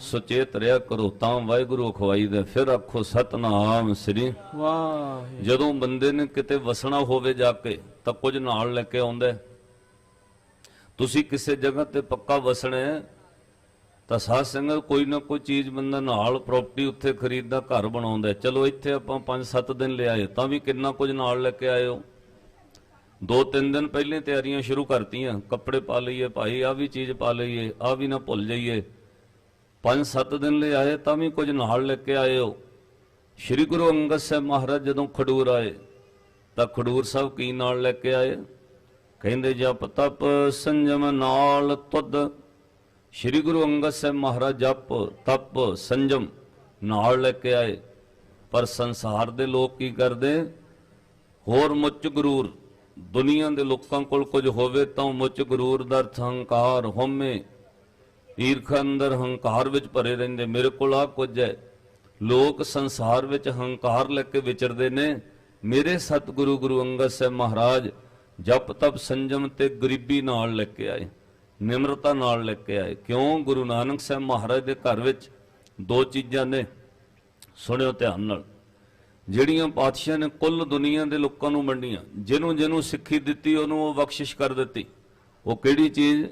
ਸੁਚੇਤ ਰਿਆ ਕਰੋ ਤਾਂ ਵਾਹਿਗੁਰੂ ਖਵਾਈ ਦੇ ਫਿਰ ਆਖੋ ਸਤਨਾਮ ਸ੍ਰੀ। ਵਾਹਿ ਜਦੋਂ ਬੰਦੇ ਨੇ ਕਿਤੇ ਵਸਣਾ ਹੋਵੇ ਜਾ ਕੇ ਤਾਂ ਕੁਝ ਨਾਲ ਲੈ ਕੇ ਆਉਂਦਾ। ਤੁਸੀਂ ਕਿਸੇ ਜਗ੍ਹਾ ਤੇ ਪੱਕਾ ਵਸਣਾ ਤਾਂ ਸਾਧ ਸੰਗਤ ਕੋਈ ਨਾ ਕੋਈ ਚੀਜ਼ ਬੰਦਾ ਨਾਲ ਪ੍ਰਾਪਰਟੀ ਉੱਥੇ ਖਰੀਦਦਾ ਘਰ ਬਣਾਉਂਦਾ। ਚਲੋ ਇੱਥੇ ਆਪਾਂ 5-7 ਦਿਨ ਲਿਆਏ ਤਾਂ ਵੀ ਕਿੰਨਾ ਕੁਝ ਨਾਲ ਲੈ ਕੇ ਹੋ। ਦੋ ਤਿੰਨ ਦਿਨ ਪਹਿਲੇ ਤਿਆਰੀਆਂ ਸ਼ੁਰੂ ਕਰਤੀਆਂ। ਕੱਪੜੇ ਪਾ ਲਈਏ ਭਾਈ ਆ ਵੀ ਚੀਜ਼ ਪਾ ਲਈਏ ਆ ਵੀ ਨਾ ਭੁੱਲ ਜਾਈਏ। 5-7 ਦਿਨ ਲਈ ਆਏ, ਤਾਂ ਵੀ ਕੁਝ ਨਾਲ ਲੈ ਕੇ ਆਏ ਹੋ। ਸ਼੍ਰੀ ਗੁਰੂ ਅੰਗਦ ਸਾਹਿਬ ਮਹਾਰਾਜ ਜਦੋਂ ਖਡੂਰ ਆਏ, ਤਾਂ ਖਡੂਰ ਸਾਹਿਬ ਕੀ ਨਾਲ ਲੈ ਕੇ ਆਏ? ਕਹਿੰਦੇ, ਜਪ ਤਪ ਸੰਜਮ ਨਾਲ ਤੁਧ। ਸ਼੍ਰੀ ਗੁਰੂ ਅੰਗਦ ਸਾਹਿਬ ਮਹਾਰਾਜ ਜਪ ਤਪ ਸੰਜਮ ਨਾਲ ਲੈ ਕੇ ਆਏ। ਪਰ ਸੰਸਾਰ ਦੇ ਲੋਕ ਕੀ ਕਰਦੇ? ਹੋਰ ਮੁੱਚ ਗਰੂਰ। ਦੁਨੀਆ ਦੇ ਲੋਕਾਂ ਕੋਲ ਕੁਝ ਹੋਵੇ ਤਾਂ ਮੁੱਚ ਗਰੂਰ ਦਾ ਅਰਥ ਹੰਕਾਰ, ਹਉਮੈ। ਈਰਖਾ ਅੰਦਰ ਹੰਕਾਰ ਵਿੱਚ ਭਰੇ ਰਹਿੰਦੇ, ਮੇਰੇ ਕੋਲ ਆ ਕੁਝ ਹੈ। ਲੋਕ ਸੰਸਾਰ ਵਿੱਚ ਹੰਕਾਰ ਲੈ ਕੇ ਵਿਚਰਦੇ ਨੇ। ਮੇਰੇ ਸਤਿਗੁਰੂ ਗੁਰੂ ਅੰਗਦ ਸਾਹਿਬ ਮਹਾਰਾਜ ਜਪ ਤਪ ਸੰਜਮ ਤੇ ਗਰੀਬੀ ਨਾਲ ਲੈ ਕੇ ਆਏ, ਨਿਮਰਤਾ ਨਾਲ ਲੈ ਕੇ ਆਏ। ਕਿਉਂ? ਗੁਰੂ ਨਾਨਕ ਸਾਹਿਬ ਮਹਾਰਾਜ ਦੇ ਘਰ ਵਿੱਚ ਦੋ ਚੀਜ਼ਾਂ ਨੇ, ਸੁਣਿਓ ਧਿਆਨ ਨਾਲ। ਜਿਹੜੀਆਂ ਪਾਤਸ਼ਾਹ ਨੇ ਕੁੱਲ ਦੁਨੀਆ ਦੇ ਲੋਕਾਂ ਨੂੰ ਵੰਡੀਆਂ, ਜਿਹਨੂੰ ਜਿਹਨੂੰ ਸਿੱਖੀ ਦਿੱਤੀ, ਉਹਨੂੰ ਉਹ ਬਖਸ਼ਿਸ਼ ਕਰ ਦਿੱਤੀ। ਉਹ ਕਿਹੜੀ ਚੀਜ਼?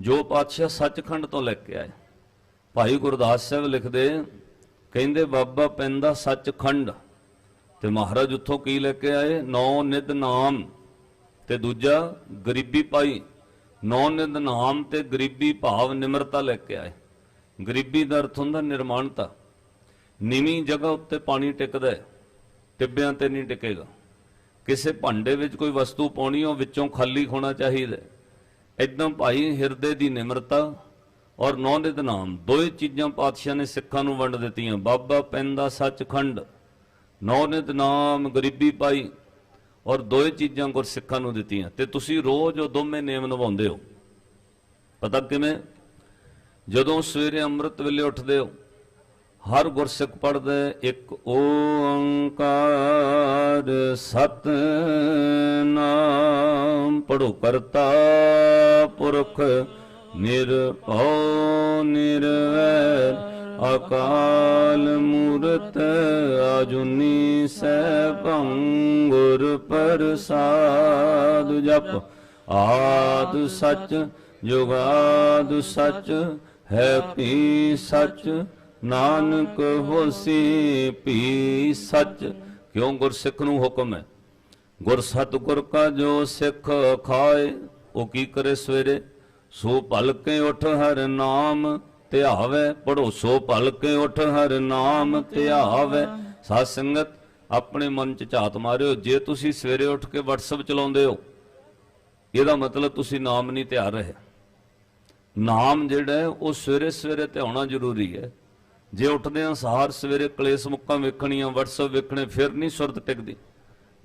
ਜੋ ਪਾਤਸ਼ਾਹ ਸੱਚਖੰਡ ਤੋਂ ਲੈ ਕੇ ਆਏ। ਭਾਈ ਗੁਰਦਾਸ ਸਾਹਿਬ ਲਿਖਦੇ ਕਹਿੰਦੇ, ਬਾਬਾ ਪੈਂਦਾ ਸੱਚਖੰਡ। ਤੇ ਮਹਾਰਾਜ ਉੱਥੋਂ ਕੀ ਲੈ ਕੇ ਆਏ? ਨੌ ਨਿਧ ਨਾਮ। ਤੇ ਦੂਜਾ, ਗਰੀਬੀ ਪਾਈ ਨੌ ਨਿਧ ਨਾਮ ਤੇ ਗਰੀਬੀ ਭਾਵ ਨਿਮਰਤਾ ਲੈ ਕੇ ਆਏ। ਗਰੀਬੀ ਦਾ ਅਰਥ ਹੁੰਦਾ ਨਿਰਮਾਣਤਾ। ਨੀਵੀਂ ਜਗ੍ਹਾ ਉੱਤੇ ਪਾਣੀ ਟਿਕਦਾ ਹੈ, ਟਿੱਬਿਆਂ ਤੇ ਨਹੀਂ ਟਿਕੇਗਾ। ਕਿਸੇ ਭਾਂਡੇ ਵਿੱਚ ਕੋਈ ਵਸਤੂ ਪਾਉਣੀ, ਉਹ ਵਿੱਚੋਂ ਖਾਲੀ ਹੋਣਾ ਚਾਹੀਦਾ ਇਦਾਂ ਭਾਈ ਹਿਰਦੇ ਦੀ ਨਿਮਰਤਾ ਔਰ ਨੌ ਨਿਧ ਨਾਮ ਦੋਏ ਚੀਜ਼ਾਂ ਪਾਤਸ਼ਾਹ ਨੇ ਸਿੱਖਾਂ ਨੂੰ ਵੰਡ ਦਿੱਤੀਆਂ। ਬਾਬਾ ਪੈਂਦਾ ਸੱਚਖੰਡ, ਨੌ ਨਿਧ ਨਾਮ ਗਰੀਬੀ ਪਾਈ ਔਰ ਦੋਏ ਚੀਜ਼ਾਂ ਗੁਰ ਸਿੱਖਾਂ ਨੂੰ ਦਿੱਤੀਆਂ। ਤੇ ਤੁਸੀਂ ਰੋਜ਼ ਉਹ ਦੋਵੇਂ ਨੇਮ ਨਿਭਾਉਂਦੇ ਹੋ। ਪਤਾ ਕਿਵੇਂ? ਜਦੋਂ ਸਵੇਰੇ ਅੰਮ੍ਰਿਤ ਵੇਲੇ ਉੱਠਦੇ ਹੋ ਹਰ ਗੁਰਸਿੱਖ ਪੜਦਾ ਇੱਕ ਓੰਕਾਰ, ਸਤਨਾਮ। ਪੜੋ ਕਰਤਾ ਪੁਰਖ, ਨਿਰਭਉ, ਨਿਰਵੈਰ। ਅਕਾਲ ਮੂਰਤ ਅਜੂਨੀ ਸੈਭੰ ਗੁਰ ਪ੍ਰਸਾਦ ਜਪ। ਆਦ ਸਚ, ਜੁਗਾਦ ਸਚ, ਹੈ ਪੀ ਸਚ? ਨਾਨਕ ਹੋਸੀ ਭੀ ਸੱਚ, ਕਿਉਂ ਗੁਰਸਿੱਖ ਨੂੰ ਹੁਕਮ ਹੈ? ਗੁਰ ਸਤਿਗੁਰ ਕਾ ਜੋ ਸਿੱਖ ਖਾਏ, ਉਹ ਕੀ ਕਰੇ ਸਵੇਰੇ? ਸੋ ਭਲ ਕੇ ਉਠ ਹਰ ਨਾਮ ਧਿਆਵੇ ਪੜੋ ਸੋ ਭਲ ਕੇ ਉਠ ਹਰ ਨਾਮ ਧਿਆਵੇ ਸਾਧ ਸੰਗਤ, ਆਪਣੇ ਮਨ ਚ ਝਾਤ ਮਾਰਿਓ, ਜੇ ਤੁਸੀਂ ਸਵੇਰੇ ਉੱਠ ਕੇ WhatsApp ਚਲਾਉਂਦੇ ਹੋ, ਇਹਦਾ ਮਤਲਬ ਤੁਸੀਂ ਨਾਮ ਨਹੀਂ ਧਿਆ ਰਹੇ। ਨਾਮ ਜਿਹੜਾ ਉਹ ਸਵੇਰੇ ਸਵੇਰੇ ਧਿਆਉਣਾ ਜ਼ਰੂਰੀ ਹੈ। ਜੇ ਉੱਠਦੇ ਹਾਂ ਸਹਾਰ ਸਵੇਰੇ ਕਲੇਸ਼ ਮੁੱਕਾਂ ਵੇਖਣੀਆਂ, WhatsApp ਵੇਖਣੇ, ਫਿਰ ਨਹੀਂ ਸੁਰਤ ਟਿਕਦੀ।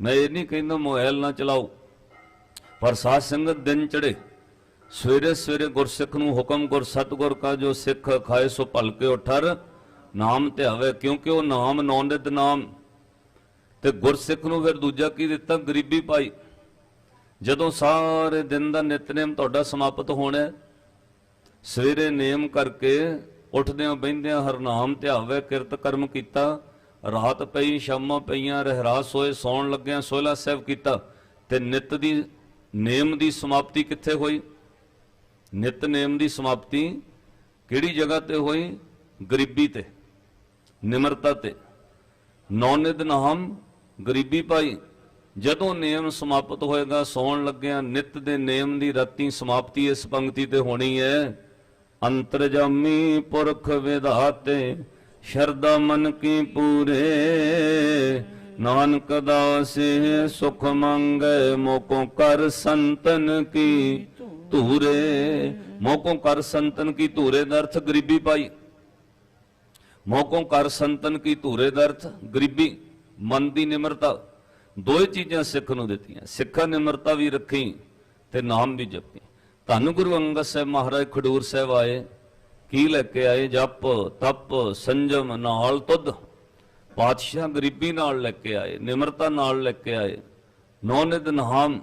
ਮੈਂ ਇਹ ਨਹੀਂ ਕਹਿੰਦਾ ਮੋਬਾਈਲ ਨਾ ਚਲਾਓ, ਪਰ ਸਾਧ ਸੰਗਤ ਦਿਨ ਚੜੇ ਸਵੇਰੇ ਸਵੇਰੇ ਗੁਰਸਿੱਖ ਨੂੰ ਹੁਕਮ, ਗੁਰ ਸਤਗੁਰ ਕਾ ਜੋ ਸਿੱਖ ਖਾਏ ਸੋ ਭਲਕੇ ਉਠਰ। ਨਾਮ ਧਿਆਵੇ ਕਿਉਂਕਿ ਉਹ ਨਾਮ ਨੌਨਿਤ ਨਾਮ। ਤੇ ਗੁਰਸਿੱਖ ਨੂੰ ਫਿਰ ਦੂਜਾ ਕੀ ਦਿੱਤਾ? ਗਰੀਬੀ ਪਾਈ। ਜਦੋਂ ਸਾਰੇ ਦਿਨ ਦਾ ਨਿਤਨੇਮ ਤੁਹਾਡਾ ਸਮਾਪਤ ਹੋਣਾ ਸਵੇਰੇ ਨੇਮ ਕਰਕੇ ਉੱਠਦਿਆਂ ਬਹਿੰਦਿਆਂ ਹਰਨਾਮ ਧਿਆਵੇ, ਕਿਰਤ ਕਰਮ ਕੀਤਾ। ਰਾਤ ਪਈ, ਸ਼ਾਮਾਂ ਪਈਆਂ ਰਹਿਰਾਸ ਹੋਏ ਸੌਣ ਲੱਗਿਆਂ ਸੋਹਲਾ ਸਾਹਿਬ ਕੀਤਾ। ਤੇ ਨਿਤ ਦੀ ਨੇਮ ਦੀ ਸਮਾਪਤੀ ਕਿੱਥੇ ਹੋਈ? ਨਿਤ ਨੇਮ ਦੀ ਸਮਾਪਤੀ ਕਿਹੜੀ ਜਗ੍ਹਾ ਤੇ ਹੋਈ? ਗਰੀਬੀ ਤੇ, ਨਿਮਰਤਾ ਤੇ। ਨੌਨਿਦ ਨਾਮ ਗਰੀਬੀ ਭਾਈ। ਜਦੋਂ ਨੇਮ ਸਮਾਪਤ ਹੋਏਗਾ, ਸੌਣ ਲੱਗਿਆਂ ਨਿਤ ਦੇ ਨੇਮ ਦੀ ਰਾਤੀ ਸਮਾਪਤੀ ਇਸ ਪੰਕਤੀ ਤੇ ਹੋਣੀ ਹੈ। ਅੰਤਰਜਾਮੀ ਪੁਰਖ ਵਿਧਾਤੇ ਸ਼ਰਦਾ ਮਨ ਕੀ ਪੂਰੇ। ਨਾਨਕ ਦਾਸੇ ਸੁਖ ਮੰਗੈ, ਮੋਕੋ ਕਰ ਸੰਤਨ ਕੀ ਧੂਰੇ। ਮੋਕੋ ਕਰ ਸੰਤਨ ਕੀ ਧੂਰੇ ਦਾ ਅਰਥ ਗਰੀਬੀ ਪਾਈ ਮੋਕੋਂ ਕਰ ਸੰਤਨ ਕੀ ਧੂਰੇ ਦਾ ਅਰਥ ਗਰੀਬੀ, ਮਨ ਦੀ ਨਿਮਰਤਾ। ਦੋਏ ਚੀਜ਼ਾਂ ਸਿੱਖ ਨੂੰ ਦਿੱਤੀਆਂ। ਸਿੱਖਾ ਨਿਮਰਤਾ ਵੀ ਰੱਖੀ ਤੇ ਨਾਮ ਵੀ ਜਪੀ। ਧੰਨ ਗੁਰੂ ਅੰਗਦ ਸਾਹਿਬ ਮਹਾਰਾਜ ਖਡੂਰ ਸਾਹਿਬ ਆਏ, ਕੀ ਲੈ ਕੇ ਆਏ? ਜਪ, ਤਪ, ਸੰਜਮ ਨਾਲ ਤੁਧ। ਪਾਤਸ਼ਾਹ ਗਰੀਬੀ ਨਾਲ ਲੈ ਕੇ ਆਏ, ਨਿਮਰਤਾ ਨਾਲ ਲੈ ਕੇ ਆਏ। ਨੌਨਿਦ ਨਾਮ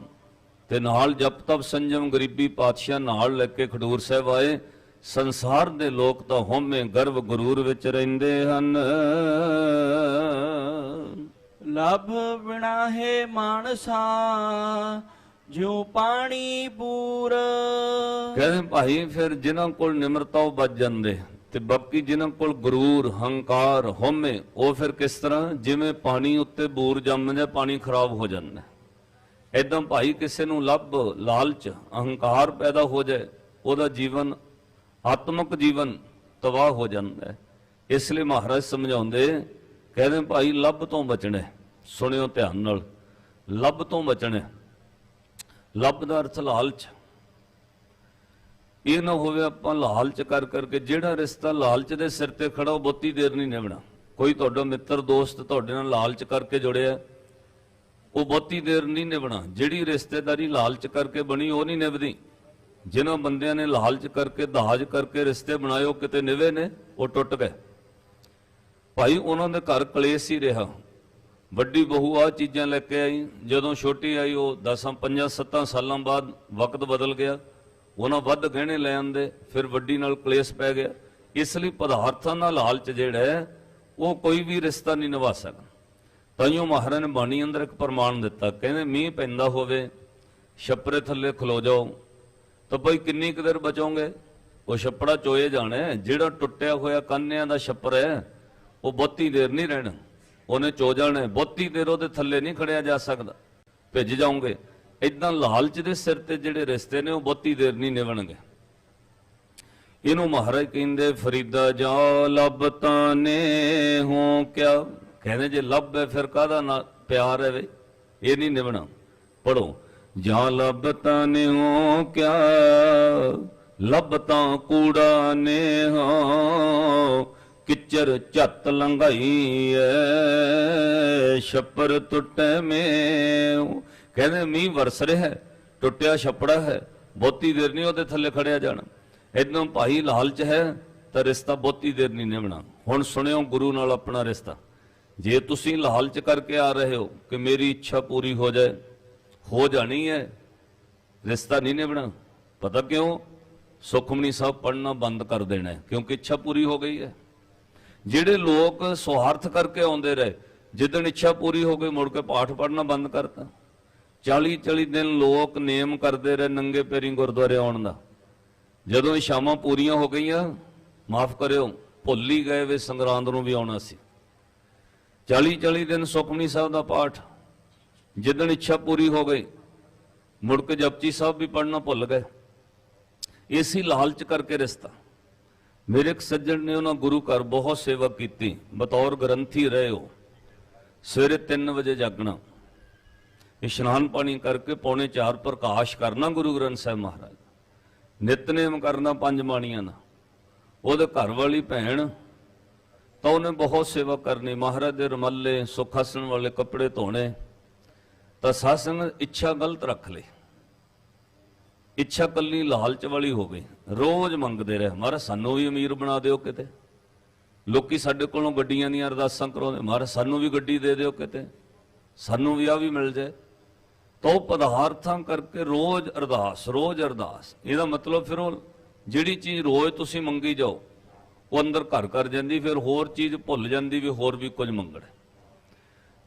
ਤੇ ਨਾਲ ਜਪ, ਤਪ, ਸੰਜਮ ਗਰੀਬੀ ਪਾਤਸ਼ਾਹ ਨਾਲ ਲੈ ਕੇ ਖਡੂਰ ਸਾਹਿਬ ਆਏ। ਸੰਸਾਰ ਦੇ ਲੋਕ ਤਾਂ ਹਉਮੈ ਗਰਵ ਗਰੂਰ ਵਿੱਚ ਰਹਿੰਦੇ ਹਨ। ਲਭ ਬਿਨਾ ਹੈ ਮਾਨਸਾ ਜਿਉ ਪਾਣੀ ਪੂਰ। ਕਹਿੰਦੇ ਭਾਈ, ਫਿਰ ਜਿਨ੍ਹਾਂ ਕੋਲ ਨਿਮਰਤਾ ਬਚ ਜਾਂਦੇ। ਤੇ ਬਾਕੀ ਜਿਨ੍ਹਾਂ ਕੋਲ ਗਰੂਰ, ਹੰਕਾਰ, ਹਉਮੈ, ਉਹ ਫਿਰ ਕਿਸ ਤਰ੍ਹਾਂ? ਜਿਵੇਂ ਪਾਣੀ ਉੱਤੇ ਬੂਰ ਜੰਮ ਪਾਣੀ ਖਰਾਬ ਹੋ ਜਾਂਦਾ। ਐਦਾਂ ਭਾਈ, ਕਿਸੇ ਨੂੰ ਲੱਭ, ਲਾਲਚ, ਅਹੰਕਾਰ ਪੈਦਾ ਹੋ ਜਾਏ, ਉਹਦਾ ਜੀਵਨ, ਆਤਮਿਕ ਜੀਵਨ ਤਬਾਹ ਹੋ ਜਾਂਦਾ। ਹੈ ਇਸ ਲਈ ਮਹਾਰਾਜ ਸਮਝਾਉਂਦੇ, ਕਹਿੰਦੇ ਭਾਈ, ਲੱਭ ਤੋਂ ਬਚਣਾ। ਸੁਣਿਓ ਧਿਆਨ ਨਾਲ। ਲੱਭ ਤੋਂ ਬਚਣਾ। ਲੱਭ ਦਾ ਅਰਥ ਲਾਲਚ ਇਹ ਨਾ ਹੋਵੇ ਆਪਾਂ ਲਾਲਚ ਕਰ ਕਰਕੇ ਜਿਹੜਾ ਰਿਸ਼ਤਾ ਲਾਲਚ ਦੇ ਸਿਰ ਤੇ ਖੜਾ, ਉਹ ਬਹੁਤੀ ਦੇਰ ਨਹੀਂ ਨਿਭਣਾ। ਕੋਈ ਤੁਹਾਡਾ ਮਿੱਤਰ, ਦੋਸਤ ਤੁਹਾਡੇ ਨਾਲ ਲਾਲਚ ਕਰਕੇ ਜੁੜਿਆ ਉਹ ਬਹੁਤੀ ਦੇਰ ਨਹੀਂ ਨਿਭਣਾ। ਜਿਹੜੀ ਰਿਸ਼ਤੇਦਾਰੀ ਲਾਲਚ ਕਰਕੇ ਬਣੀ, ਉਹ ਨਹੀਂ ਨਿਭਦੀ। ਜਿਨ੍ਹਾਂ ਬੰਦਿਆਂ ਨੇ ਲਾਲਚ ਕਰਕੇ, ਦਾਜ ਕਰਕੇ ਰਿਸ਼ਤੇ ਬਣਾਏ, ਉਹ ਕਿਤੇ ਨਿਵੇ ਨੇ, ਉਹ ਟੁੱਟ ਗਏ। ਭਾਈ, ਉਹਨਾਂ ਦੇ ਘਰ ਕਲੇਸ਼ ਹੀ ਰਿਹਾ। ਵੱਡੀ ਬਹੂ ਆ ਚੀਜ਼ਾਂ ਲੈ ਕੇ ਆਈ। ਜਦੋਂ ਛੋਟੀ ਆਈ, ਉਹ 10 5 7 ਸਾਲਾਂ ਬਾਅਦ ਵਕਤ ਬਦਲ ਗਿਆ। ਉਹਨਾਂ ਵੱਧ ਗਹਿਣੇ ਲੈ ਆਂਦੇ, ਫਿਰ ਵੱਡੀ ਨਾਲ ਕਲੇਸ਼ ਪੈ ਗਿਆ। ਇਸ ਲਈ ਪਦਾਰਥਾਂ ਨਾਲ ਲਾਲਚ ਜਿਹੜਾ ਹੈ, ਉਹ ਕੋਈ ਵੀ ਰਿਸ਼ਤਾ ਨਹੀਂ ਨਿਭਾ ਸਕਦਾ। ਤਾਈਓ ਮਹਾਰਾਜ ਨੇ ਬਾਣੀ ਅੰਦਰ ਇੱਕ ਪ੍ਰਮਾਣ ਦਿੱਤਾ, ਕਹਿੰਦੇ ਮੀਂਹ ਪੈਂਦਾ ਹੋਵੇ, ਛੱਪਰੇ ਥੱਲੇ ਖਲੋ ਜਾਓ। ਤਾਂ ਭਾਈ ਕਿੰਨੀ ਕੁ ਦੇਰ ਬਚੋਗੇ? ਉਹ ਛੱਪੜਾ ਚੋਏ ਜਾਣਾ ਜਿਹੜਾ ਟੁੱਟਿਆ ਹੋਇਆ ਕੰਨਿਆਂ ਦਾ ਛੱਪਰ ਹੈ, ਉਹ ਬਹੁਤੀ ਦੇਰ ਨਹੀਂ ਰਹਿਣਾ। ਉਹਨੇ ਚੋ ਜਾਣਾ ਹੈ। ਬਹੁਤੀ ਦੇਰ ਉਹਦੇ ਥੱਲੇ ਨਹੀਂ ਖੜਿਆ ਜਾ ਸਕਦਾ। ਭਿੱਜ ਜਾਓਗੇ। ਇਦਾਂ ਲਾਲਚ ਦੇ ਸਿਰ ਤੇ ਜਿਹੜੇ ਰਿਸ਼ਤੇ ਨੇ ਉਹ ਬਹੁਤੀ ਦੇਰ ਨਹੀਂ ਨਿਭਣਗੇ। ਇਹਨੂੰ ਮਹਾਰਾਜ ਕਹਿੰਦੇ, ਫਰੀਦਾ ਜਾ ਲੱਭ ਤਾਨੇ ਹੋ ਕਿਆ? ਕਹਿੰਦੇ, ਜੇ ਲੱਭ ਹੈ ਫਿਰ ਕਾਹਦਾ ਨਾ ਪਿਆਰ ਹੈ ਵੇ? ਇਹ ਨਹੀਂ ਨਿਭਣਾ। ਪੜੋ ਜਾਂ ਲੱਭ ਤਾਨੇ ਹੋ ਕਿਆ? ਲੱਭ ਤਾਂ ਕੂੜਾ ਨੇ ਹੋ ਕਿਚਰ ਝੱਤ ਲੰਘਾਈ ਐ ਛੱਪਰ ਟੁੱਟੇ ਮੇ ਕਹਿੰਦੇ ਮੀਂਹ ਵਰਸ ਰਿਹਾ, ਟੁੱਟਿਆ ਛੱਪੜਾ ਹੈ, ਬਹੁਤੀ ਦੇਰ ਨਹੀਂ ਉਹਦੇ ਥੱਲੇ ਖੜਿਆ ਜਾਣਾ। ਇਦਾਂ ਭਾਈ ਲਾਲਚ ਹੈ, ਤਾਂ ਰਿਸ਼ਤਾ ਬਹੁਤੀ ਦੇਰ ਨਹੀਂ ਨਿਭਣਾ। ਹੁਣ ਸੁਣਿਓ ਗੁਰੂ ਨਾਲ ਆਪਣਾ ਰਿਸ਼ਤਾ। ਜੇ ਤੁਸੀਂ ਲਾਲਚ ਕਰਕੇ ਆ ਰਹੇ ਹੋ ਕਿ ਮੇਰੀ ਇੱਛਾ ਪੂਰੀ ਹੋ ਜਾਏ, ਹੋ ਜਾਣੀ ਹੈ, ਰਿਸ਼ਤਾ ਨਹੀਂ ਨਿਭਣਾ। ਪਤਾ ਕਿਉਂ? ਸੁਖਮਨੀ ਸਾਹਿਬ ਪੜਨਾ ਬੰਦ ਕਰ ਦੇਣਾ ਕਿਉਂਕਿ ਇੱਛਾ ਪੂਰੀ ਹੋ ਗਈ ਹੈ। ਜਿਹੜੇ ਲੋਕ ਸਵਾਰਥ ਕਰਕੇ ਆਉਂਦੇ ਰਹੇ, ਜਿੱਦਣ ਇੱਛਾ ਪੂਰੀ ਹੋ ਗਈ ਮੁੜ ਕੇ ਪਾਠ ਪੜਨਾ ਬੰਦ ਕਰਤਾ। 40 40 ਦਿਨ ਲੋਕ ਨੇਮ ਕਰਦੇ ਰਹੇ ਨੰਗੇ ਪੈਰੀ ਗੁਰਦੁਆਰੇ ਆਉਣ ਦਾ। ਜਦੋਂ ਇਹ ਸ਼ਾਮਾਂ ਪੂਰੀਆਂ ਹੋ ਗਈਆਂ, ਮਾਫ ਕਰਿਓ, ਭੁੱਲ ਹੀ ਗਏ ਵੇ ਸੰਗਰਾਂਦ ਨੂੰ ਵੀ ਆਉਣਾ ਸੀ। 40 40 ਦਿਨ ਸੁਖਮਨੀ ਸਾਹਿਬ ਦਾ ਪਾਠ, ਜਿੱਦਣ ਇੱਛਾ ਪੂਰੀ ਹੋ ਗਈ, ਮੁੜ ਕੇ ਜਪਜੀ ਸਾਹਿਬ ਵੀ ਪੜਨਾ ਭੁੱਲ ਗਏ। ਇਸੀ ਲਾਲਚ ਕਰਕੇ ਰਿਸ਼ਤਾ। ਮੇਰੇ ਇੱਕ ਸੱਜਣ ਨੇ ਉਹਨਾਂ ਗੁਰੂ ਘਰ ਬਹੁਤ ਸੇਵਾ ਕੀਤੀ। ਬਤੌਰ ਗ੍ਰੰਥੀ ਰਹੇ ਹੋ। ਸਵੇਰੇ 3 ਵਜੇ ਜਾਗਣਾ। ਇਸ਼ਨਾਨ ਪਾਣੀ ਕਰਕੇ ਪੌਣੇ 4 ਪ੍ਰਕਾਸ਼ ਕਰਨਾ ਗੁਰੂ ਗ੍ਰੰਥ ਸਾਹਿਬ ਮਹਾਰਾਜ। ਨਿਤਨੇਮ ਕਰਨਾ ਪੰਜ ਬਾਣੀਆਂ ਦਾ ਉਹਦੇ ਘਰ ਵਾਲੀ ਭੈਣ ਤਾਂ ਉਹਨੇ ਬਹੁਤ ਸੇਵਾ ਕਰਨੀ। ਮਹਾਰਾਜ ਦੇ ਰਮੱਲੇ, ਸੁੱਖ ਆਸਣ ਵਾਲੇ ਕੱਪੜੇ ਧੋਣੇ। ਤਾਂ ਸਾਧ ਇੱਛਾ ਗਲਤ ਰੱਖ ਲਈ ਇੱਛਾ ਕੱਲੀ ਲਾਲਚ ਵਾਲੀ ਹੋਵੇ, ਰੋਜ਼ ਮੰਗਦੇ ਰਹੇ। ਮਹਾਰਾਜ, ਸਾਨੂੰ ਵੀ ਅਮੀਰ ਬਣਾ ਦਿਓ ਕਿਤੇ। ਲੋਕੀ ਸਾਡੇ ਕੋਲੋਂ ਗੱਡੀਆਂ ਦੀਆਂ ਅਰਦਾਸਾਂ ਕਰਾਉਂਦੇ। ਮਹਾਰਾਜ, ਸਾਨੂੰ ਵੀ ਗੱਡੀ ਦੇ ਦਿਓ ਕਿਤੇ। ਸਾਨੂੰ ਵੀ ਆ ਵੀ ਮਿਲ ਜਾਏ। ਤਾਂ ਉਹ ਪਦਾਰਥਾਂ ਕਰਕੇ ਰੋਜ਼ ਅਰਦਾਸ ਰੋਜ਼ ਅਰਦਾਸ। ਇਹਦਾ ਮਤਲਬ ਫਿਰ ਉਹ ਜਿਹੜੀ ਚੀਜ਼ ਰੋਜ਼ ਤੁਸੀਂ ਮੰਗੀ ਜਾਓ, ਉਹ ਅੰਦਰ ਘਰ ਕਰ ਜਾਂਦੀ, ਫਿਰ ਹੋਰ ਚੀਜ਼ ਭੁੱਲ ਜਾਂਦੀ ਵੀ ਹੋਰ ਵੀ ਕੁਝ ਮੰਗਣਾ।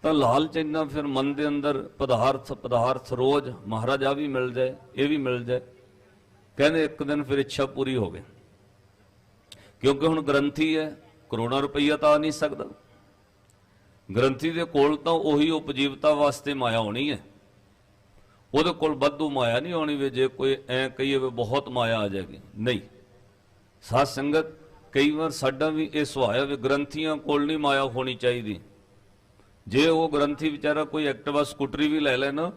ਤਾਂ ਲਾਲਚ ਇੰਨਾ ਫਿਰ ਮਨ ਦੇ ਅੰਦਰ ਪਦਾਰਥ ਪਦਾਰਥ ਰੋਜ਼ ਮਹਾਰਾਜ ਆ ਵੀ ਮਿਲ ਜਾਏ, ਇਹ ਵੀ ਮਿਲ ਜਾਏ। ਕਹਿੰਦੇ ਇੱਕ ਦਿਨ ਫਿਰ ਇੱਛਾ ਪੂਰੀ ਹੋ ਗਈ। ਕਿਉਂਕਿ ਹੁਣ ਗ੍ਰੰਥੀ ਹੈ, ਕਰੋੜਾਂ ਰੁਪਈਆ ਤਾਂ ਆ ਨਹੀਂ ਸਕਦਾ। ਗ੍ਰੰਥੀ ਦੇ ਕੋਲ ਤਾਂ ਉਹੀ ਉਪਜੀਵਤਾ ਵਾਸਤੇ ਮਾਇਆ ਹੋਣੀ ਹੈ। ਉਹਦੇ ਕੋਲ ਵਾਧੂ ਮਾਇਆ ਨਹੀਂ ਆਉਣੀ ਵੀ ਜੇ ਕੋਈ ਐ ਕਹੀਏ ਵੀ ਬਹੁਤ ਮਾਇਆ ਆ ਜਾਏਗੀ। ਨਹੀਂ। ਸਾਧ ਸੰਗਤ ਕਈ ਵਾਰ ਸਾਡਾ ਵੀ ਇਹ ਸੁਭਾਅ ਹੈ ਵੀ ਗ੍ਰੰਥੀਆਂ ਕੋਲ ਨਹੀਂ ਮਾਇਆ ਹੋਣੀ ਚਾਹੀਦੀ। ਜੇ ਉਹ ਗ੍ਰੰਥੀ ਵਿਚਾਰਾ ਕੋਈ ਐਕਟਿਵਾ ਸਕੂਟਰੀ ਵੀ ਲੈ ਲੈਣਾ,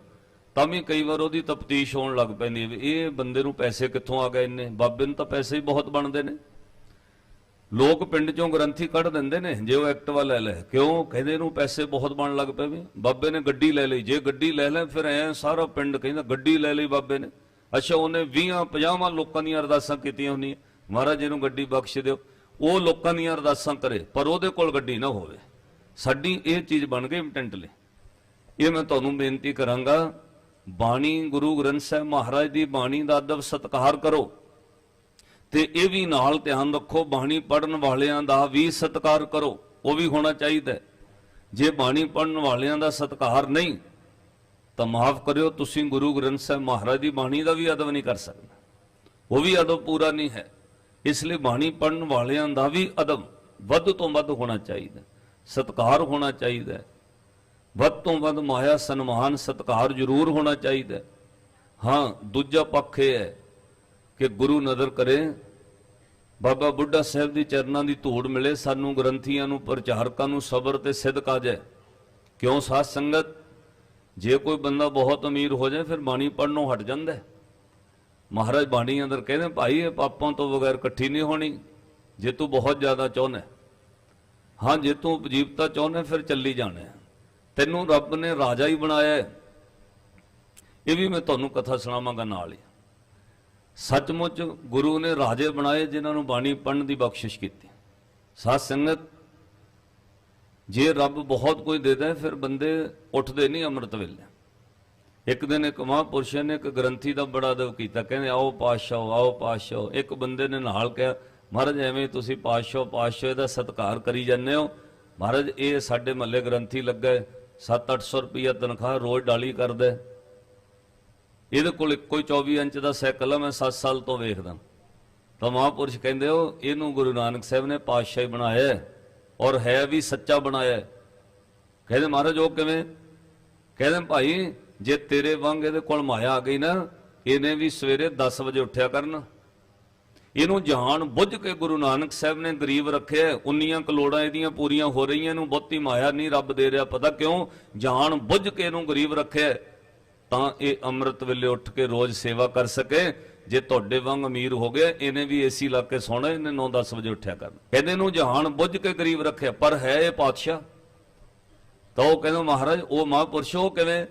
ਤਾਂ ਵੀ ਕਈ ਵਾਰ ਉਹਦੀ ਤਫਤੀਸ਼ ਹੋਣ ਲੱਗ ਪੈਂਦੀ ਹੈ ਵੀ ਇਹ ਬੰਦੇ ਨੂੰ ਪੈਸੇ ਕਿੱਥੋਂ ਆ ਗਏ ਇੰਨੇ? ਬਾਬੇ ਨੂੰ ਤਾਂ ਪੈਸੇ ਹੀ ਬਹੁਤ ਬਣਦੇ ਨੇ। ਲੋਕ ਪਿੰਡ ਚੋਂ ਗ੍ਰੰਥੀ ਕੱਢ ਦਿੰਦੇ ਨੇ, ਜੇ ਉਹ ਐਕਟਿਵਾ ਲੈ ਲੈ। ਕਿਉਂ? ਕਹਿੰਦੇ ਨੂੰ ਪੈਸੇ ਬਹੁਤ ਬਣ ਲੱਗ ਪਏ ਵੀ। ਬਾਬੇ ਨੇ ਗੱਡੀ ਲੈ ਲਈ। ਜੇ ਗੱਡੀ ਲੈ ਲੈ, ਫਿਰ ਐ ਸਾਰਾ ਪਿੰਡ ਕਹਿੰਦਾ ਗੱਡੀ ਲੈ ਲਈ ਬਾਬੇ ਨੇ। ਅੱਛਾ, ਉਹਨੇ 20 50 ਲੋਕਾਂ ਦੀਆਂ ਅਰਦਾਸਾਂ ਕੀਤੀਆਂ ਹੁੰਦੀਆਂ। ਮਹਾਰਾਜ ਨੂੰ ਗੱਡੀ ਬਖਸ਼ ਦਿਓ। ਉਹ ਲੋਕਾਂ ਦੀਆਂ ਅਰਦਾਸਾਂ ਕਰੇ, ਪਰ ਉਹਦੇ ਕੋਲ ਗੱਡੀ ਨਾ ਹੋਵੇ। ਸਾਡੀ ਇਹ ਚੀਜ਼ ਬਣ ਗਈ ਇੰਟੈਂਟਲੀ ਇਹ ਮੈਂ ਤੁਹਾਨੂੰ ਬੇਨਤੀ ਕਰਾਂਗਾ, ਬਾਣੀ ਗੁਰੂ ਗ੍ਰੰਥ ਸਾਹਿਬ ਮਹਾਰਾਜ ਦੀ ਬਾਣੀ ਦਾ ਅਦਬ ਸਤਿਕਾਰ ਕਰੋ। ਤੇ ਇਹ ਵੀ ਨਾਲ ਧਿਆਨ ਰੱਖੋ, ਬਾਣੀ ਪੜਨ ਵਾਲਿਆਂ ਦਾ ਵੀ ਸਤਿਕਾਰ ਕਰੋ, ਉਹ ਵੀ ਹੋਣਾ ਚਾਹੀਦਾ। ਜੇ ਬਾਣੀ ਪੜਨ ਵਾਲਿਆਂ ਦਾ ਸਤਿਕਾਰ ਨਹੀਂ, ਤਾਂ ਮਾਫ ਕਰਿਓ, ਤੁਸੀਂ ਗੁਰੂ ਗ੍ਰੰਥ ਸਾਹਿਬ ਮਹਾਰਾਜ ਦੀ ਬਾਣੀ ਦਾ ਵੀ ਅਦਬ ਨਹੀਂ ਕਰ ਸਕਦੇ। ਉਹ ਵੀ ਅਦਬ ਪੂਰਾ ਨਹੀਂ ਹੈ। ਇਸ ਲਈ ਬਾਣੀ ਪੜਨ ਵਾਲਿਆਂ ਦਾ ਵੀ ਅਦਬ ਵੱਧ ਤੋਂ ਵੱਧ ਹੋਣਾ ਚਾਹੀਦਾ। ਸਤਿਕਾਰ ਹੋਣਾ ਚਾਹੀਦਾ ਹੈ। ਵੱਧ ਤੋਂ ਵੱਧ ਮਾਇਆ ਸਨਮਾਨ ਸਤਿਕਾਰ ਜ਼ਰੂਰ ਹੋਣਾ ਚਾਹੀਦਾ ਹੈ। ਹਾਂ, ਦੂਜਾ ਪੱਖ ਇਹ ਹੈ ਕਿ ਗੁਰੂ ਨਦਰ ਕਰੇ। ਬਾਬਾ ਬੁੱਢਾ ਸਾਹਿਬ ਦੀ ਚਰਨਾਂ ਦੀ ਧੂੜ ਮਿਲੇ, ਸਾਨੂੰ ਗ੍ਰੰਥੀਆਂ ਨੂੰ, ਪ੍ਰਚਾਰਕਾਂ ਨੂੰ ਸਬਰ ਤੇ ਸਿੱਧਕ ਆ ਜਾਏ। ਕਿਉਂ ਸਾਧ ਸੰਗਤ? ਜੇ ਕੋਈ ਬੰਦਾ ਬਹੁਤ ਅਮੀਰ ਹੋ ਜਾਏ, ਫਿਰ ਬਾਣੀ ਪੜਨੋਂ ਹਟ ਜਾਂਦਾ ਮਹਾਰਾਜ ਬਾਣੀ ਅੰਦਰ ਕਹਿੰਦੇ, ਭਾਈ, ਇਹ ਪਾਪਾਂ ਤੋਂ ਬਗੈਰ ਇਕੱਠੀ ਨਹੀਂ ਹੋਣੀ। ਜੇ ਤੂੰ ਬਹੁਤ ਜ਼ਿਆਦਾ ਚਾਹੁੰਦਾ ਹਾਂ ਜੇ ਤੂੰ ਉਪਜੀਵਤਾ ਚਾਹੁੰਦਾ ਫਿਰ ਚੱਲੀ ਜਾਣਾ ਤੈਨੂੰ ਰੱਬ ਨੇ ਰਾਜਾ ਹੀ ਬਣਾਇਆ ਹੈ। ਇਹ ਵੀ ਮੈਂ ਤੁਹਾਨੂੰ ਕਥਾ ਸੁਣਾਵਾਂਗਾ ਨਾਲ ਹੀ। ਸੱਚਮੁੱਚ ਗੁਰੂ ਨੇ ਰਾਜੇ ਬਣਾਏ ਜਿਨ੍ਹਾਂ ਨੂੰ ਬਾਣੀ ਪੜਨ ਦੀ ਬਖਸ਼ਿਸ਼ ਕੀਤੀ। ਸਾਧ ਸੰਗਤ ਜੇ ਰੱਬ ਬਹੁਤ ਕੁਝ ਦੇਦਾ ਹੈ, ਫਿਰ ਬੰਦੇ ਉੱਠਦੇ ਨਹੀਂ ਅੰਮ੍ਰਿਤ ਵੇਲੇ। ਇੱਕ ਦਿਨ ਇੱਕ ਮਹਾਂਪੁਰਸ਼ ਨੇ ਇੱਕ ਗ੍ਰੰਥੀ ਦਾ ਬੜਾ ਅਦਬ ਕੀਤਾ। ਕਹਿੰਦੇ ਆਓ ਪਾਤਸ਼ਾਹ ਆਓ ਪਾਤਸ਼ਾਹ। ਇੱਕ ਬੰਦੇ ਨੇ ਨਾਲ ਕਿਹਾ ਮਹਾਰਾਜ, ਐਵੇਂ ਤੁਸੀਂ ਪਾਤਸ਼ਾਹ ਪਾਤਸ਼ਾਹ ਦਾ ਸਤਿਕਾਰ ਕਰੀ ਜਾਂਦੇ ਹੋ। ਮਹਾਰਾਜ, ਇਹ ਸਾਡੇ ਮਹੱਲੇ ਗ੍ਰੰਥੀ ਲੱਗਾ 7-800 ਰੁਪਈਆ ਤਨਖਾਹ ਰੋਜ਼ ਡਾਲੀ ਕਰਦਾ ਇਹਦੇ ਕੋਲ ਇੱਕੋ ਹੀ 24 ਇੰਚ ਦਾ ਸਾਈਕਲ ਆ, ਮੈਂ 7 ਸਾਲ ਤੋਂ ਵੇਖਦਾ। ਤਾਂ ਮਹਾਂਪੁਰਸ਼ ਕਹਿੰਦੇ ਹੋ, ਇਹਨੂੰ ਗੁਰੂ ਨਾਨਕ ਸਾਹਿਬ ਨੇ ਪਾਤਸ਼ਾਹੀ ਬਣਾਇਆ ਔਰ ਹੈ ਵੀ ਸੱਚਾ ਬਣਾਇਆ ਕਹਿੰਦੇ, ਮਹਾਰਾਜ, ਉਹ ਕਿਵੇਂ? ਕਹਿੰਦੇ, ਭਾਈ, ਜੇ ਤੇਰੇ ਵਾਂਗ ਇਹਦੇ ਕੋਲ ਮਾਇਆ ਆ ਗਈ ਨਾ, ਇਹਨੇ ਵੀ ਸਵੇਰੇ 10 ਵਜੇ ਉੱਠਿਆ ਕਰਨਾ। ਇਹਨੂੰ ਜਾਣ ਬੁੱਝ ਕੇ ਗੁਰੂ ਨਾਨਕ ਸਾਹਿਬ ਨੇ ਗਰੀਬ ਰੱਖਿਆ ਹੈ। ਉਨੀਆਂ ਕਲੋੜਾਂ ਇਹਦੀਆਂ ਪੂਰੀਆਂ ਹੋ ਰਹੀਆਂ ਇਹਨੂੰ ਬਹੁਤੀ ਮਾਇਆ ਨਹੀਂ ਰੱਬ ਦੇ ਰਿਹਾ, ਪਤਾ ਕਿਉਂ? ਜਾਣ ਬੁੱਝ ਕੇ ਇਹਨੂੰ ਗਰੀਬ ਰੱਖਿਆ ਤਾਂ ਇਹ ਅੰਮ੍ਰਿਤ ਵੇਲੇ ਉੱਠ ਕੇ ਰੋਜ਼ ਸੇਵਾ ਕਰ ਸਕੇ। ਜੇ ਤੁਹਾਡੇ ਵਾਂਗ ਅਮੀਰ ਹੋ ਗਿਆ ਇਹਨੇ ਵੀ ਏਸੀ ਲਾ ਕੇ ਸੌਣਾ, ਇਹਨੇ 9-10 ਵਜੇ ਉੱਠਿਆ ਕਰਨਾ। ਕਹਿੰਦੇ ਨੂੰ ਜਹਾਨ ਬੁੱਝ ਕੇ ਗਰੀਬ ਰੱਖਿਆ ਪਰ ਹੈ ਇਹ ਪਾਤਸ਼ਾਹ? ਤਾਂ ਉਹ ਕਹਿੰਦੇ, ਮਹਾਰਾਜ, ਉਹ ਮਹਾਂਪੁਰਸ਼ ਉਹ ਕਿਵੇਂ?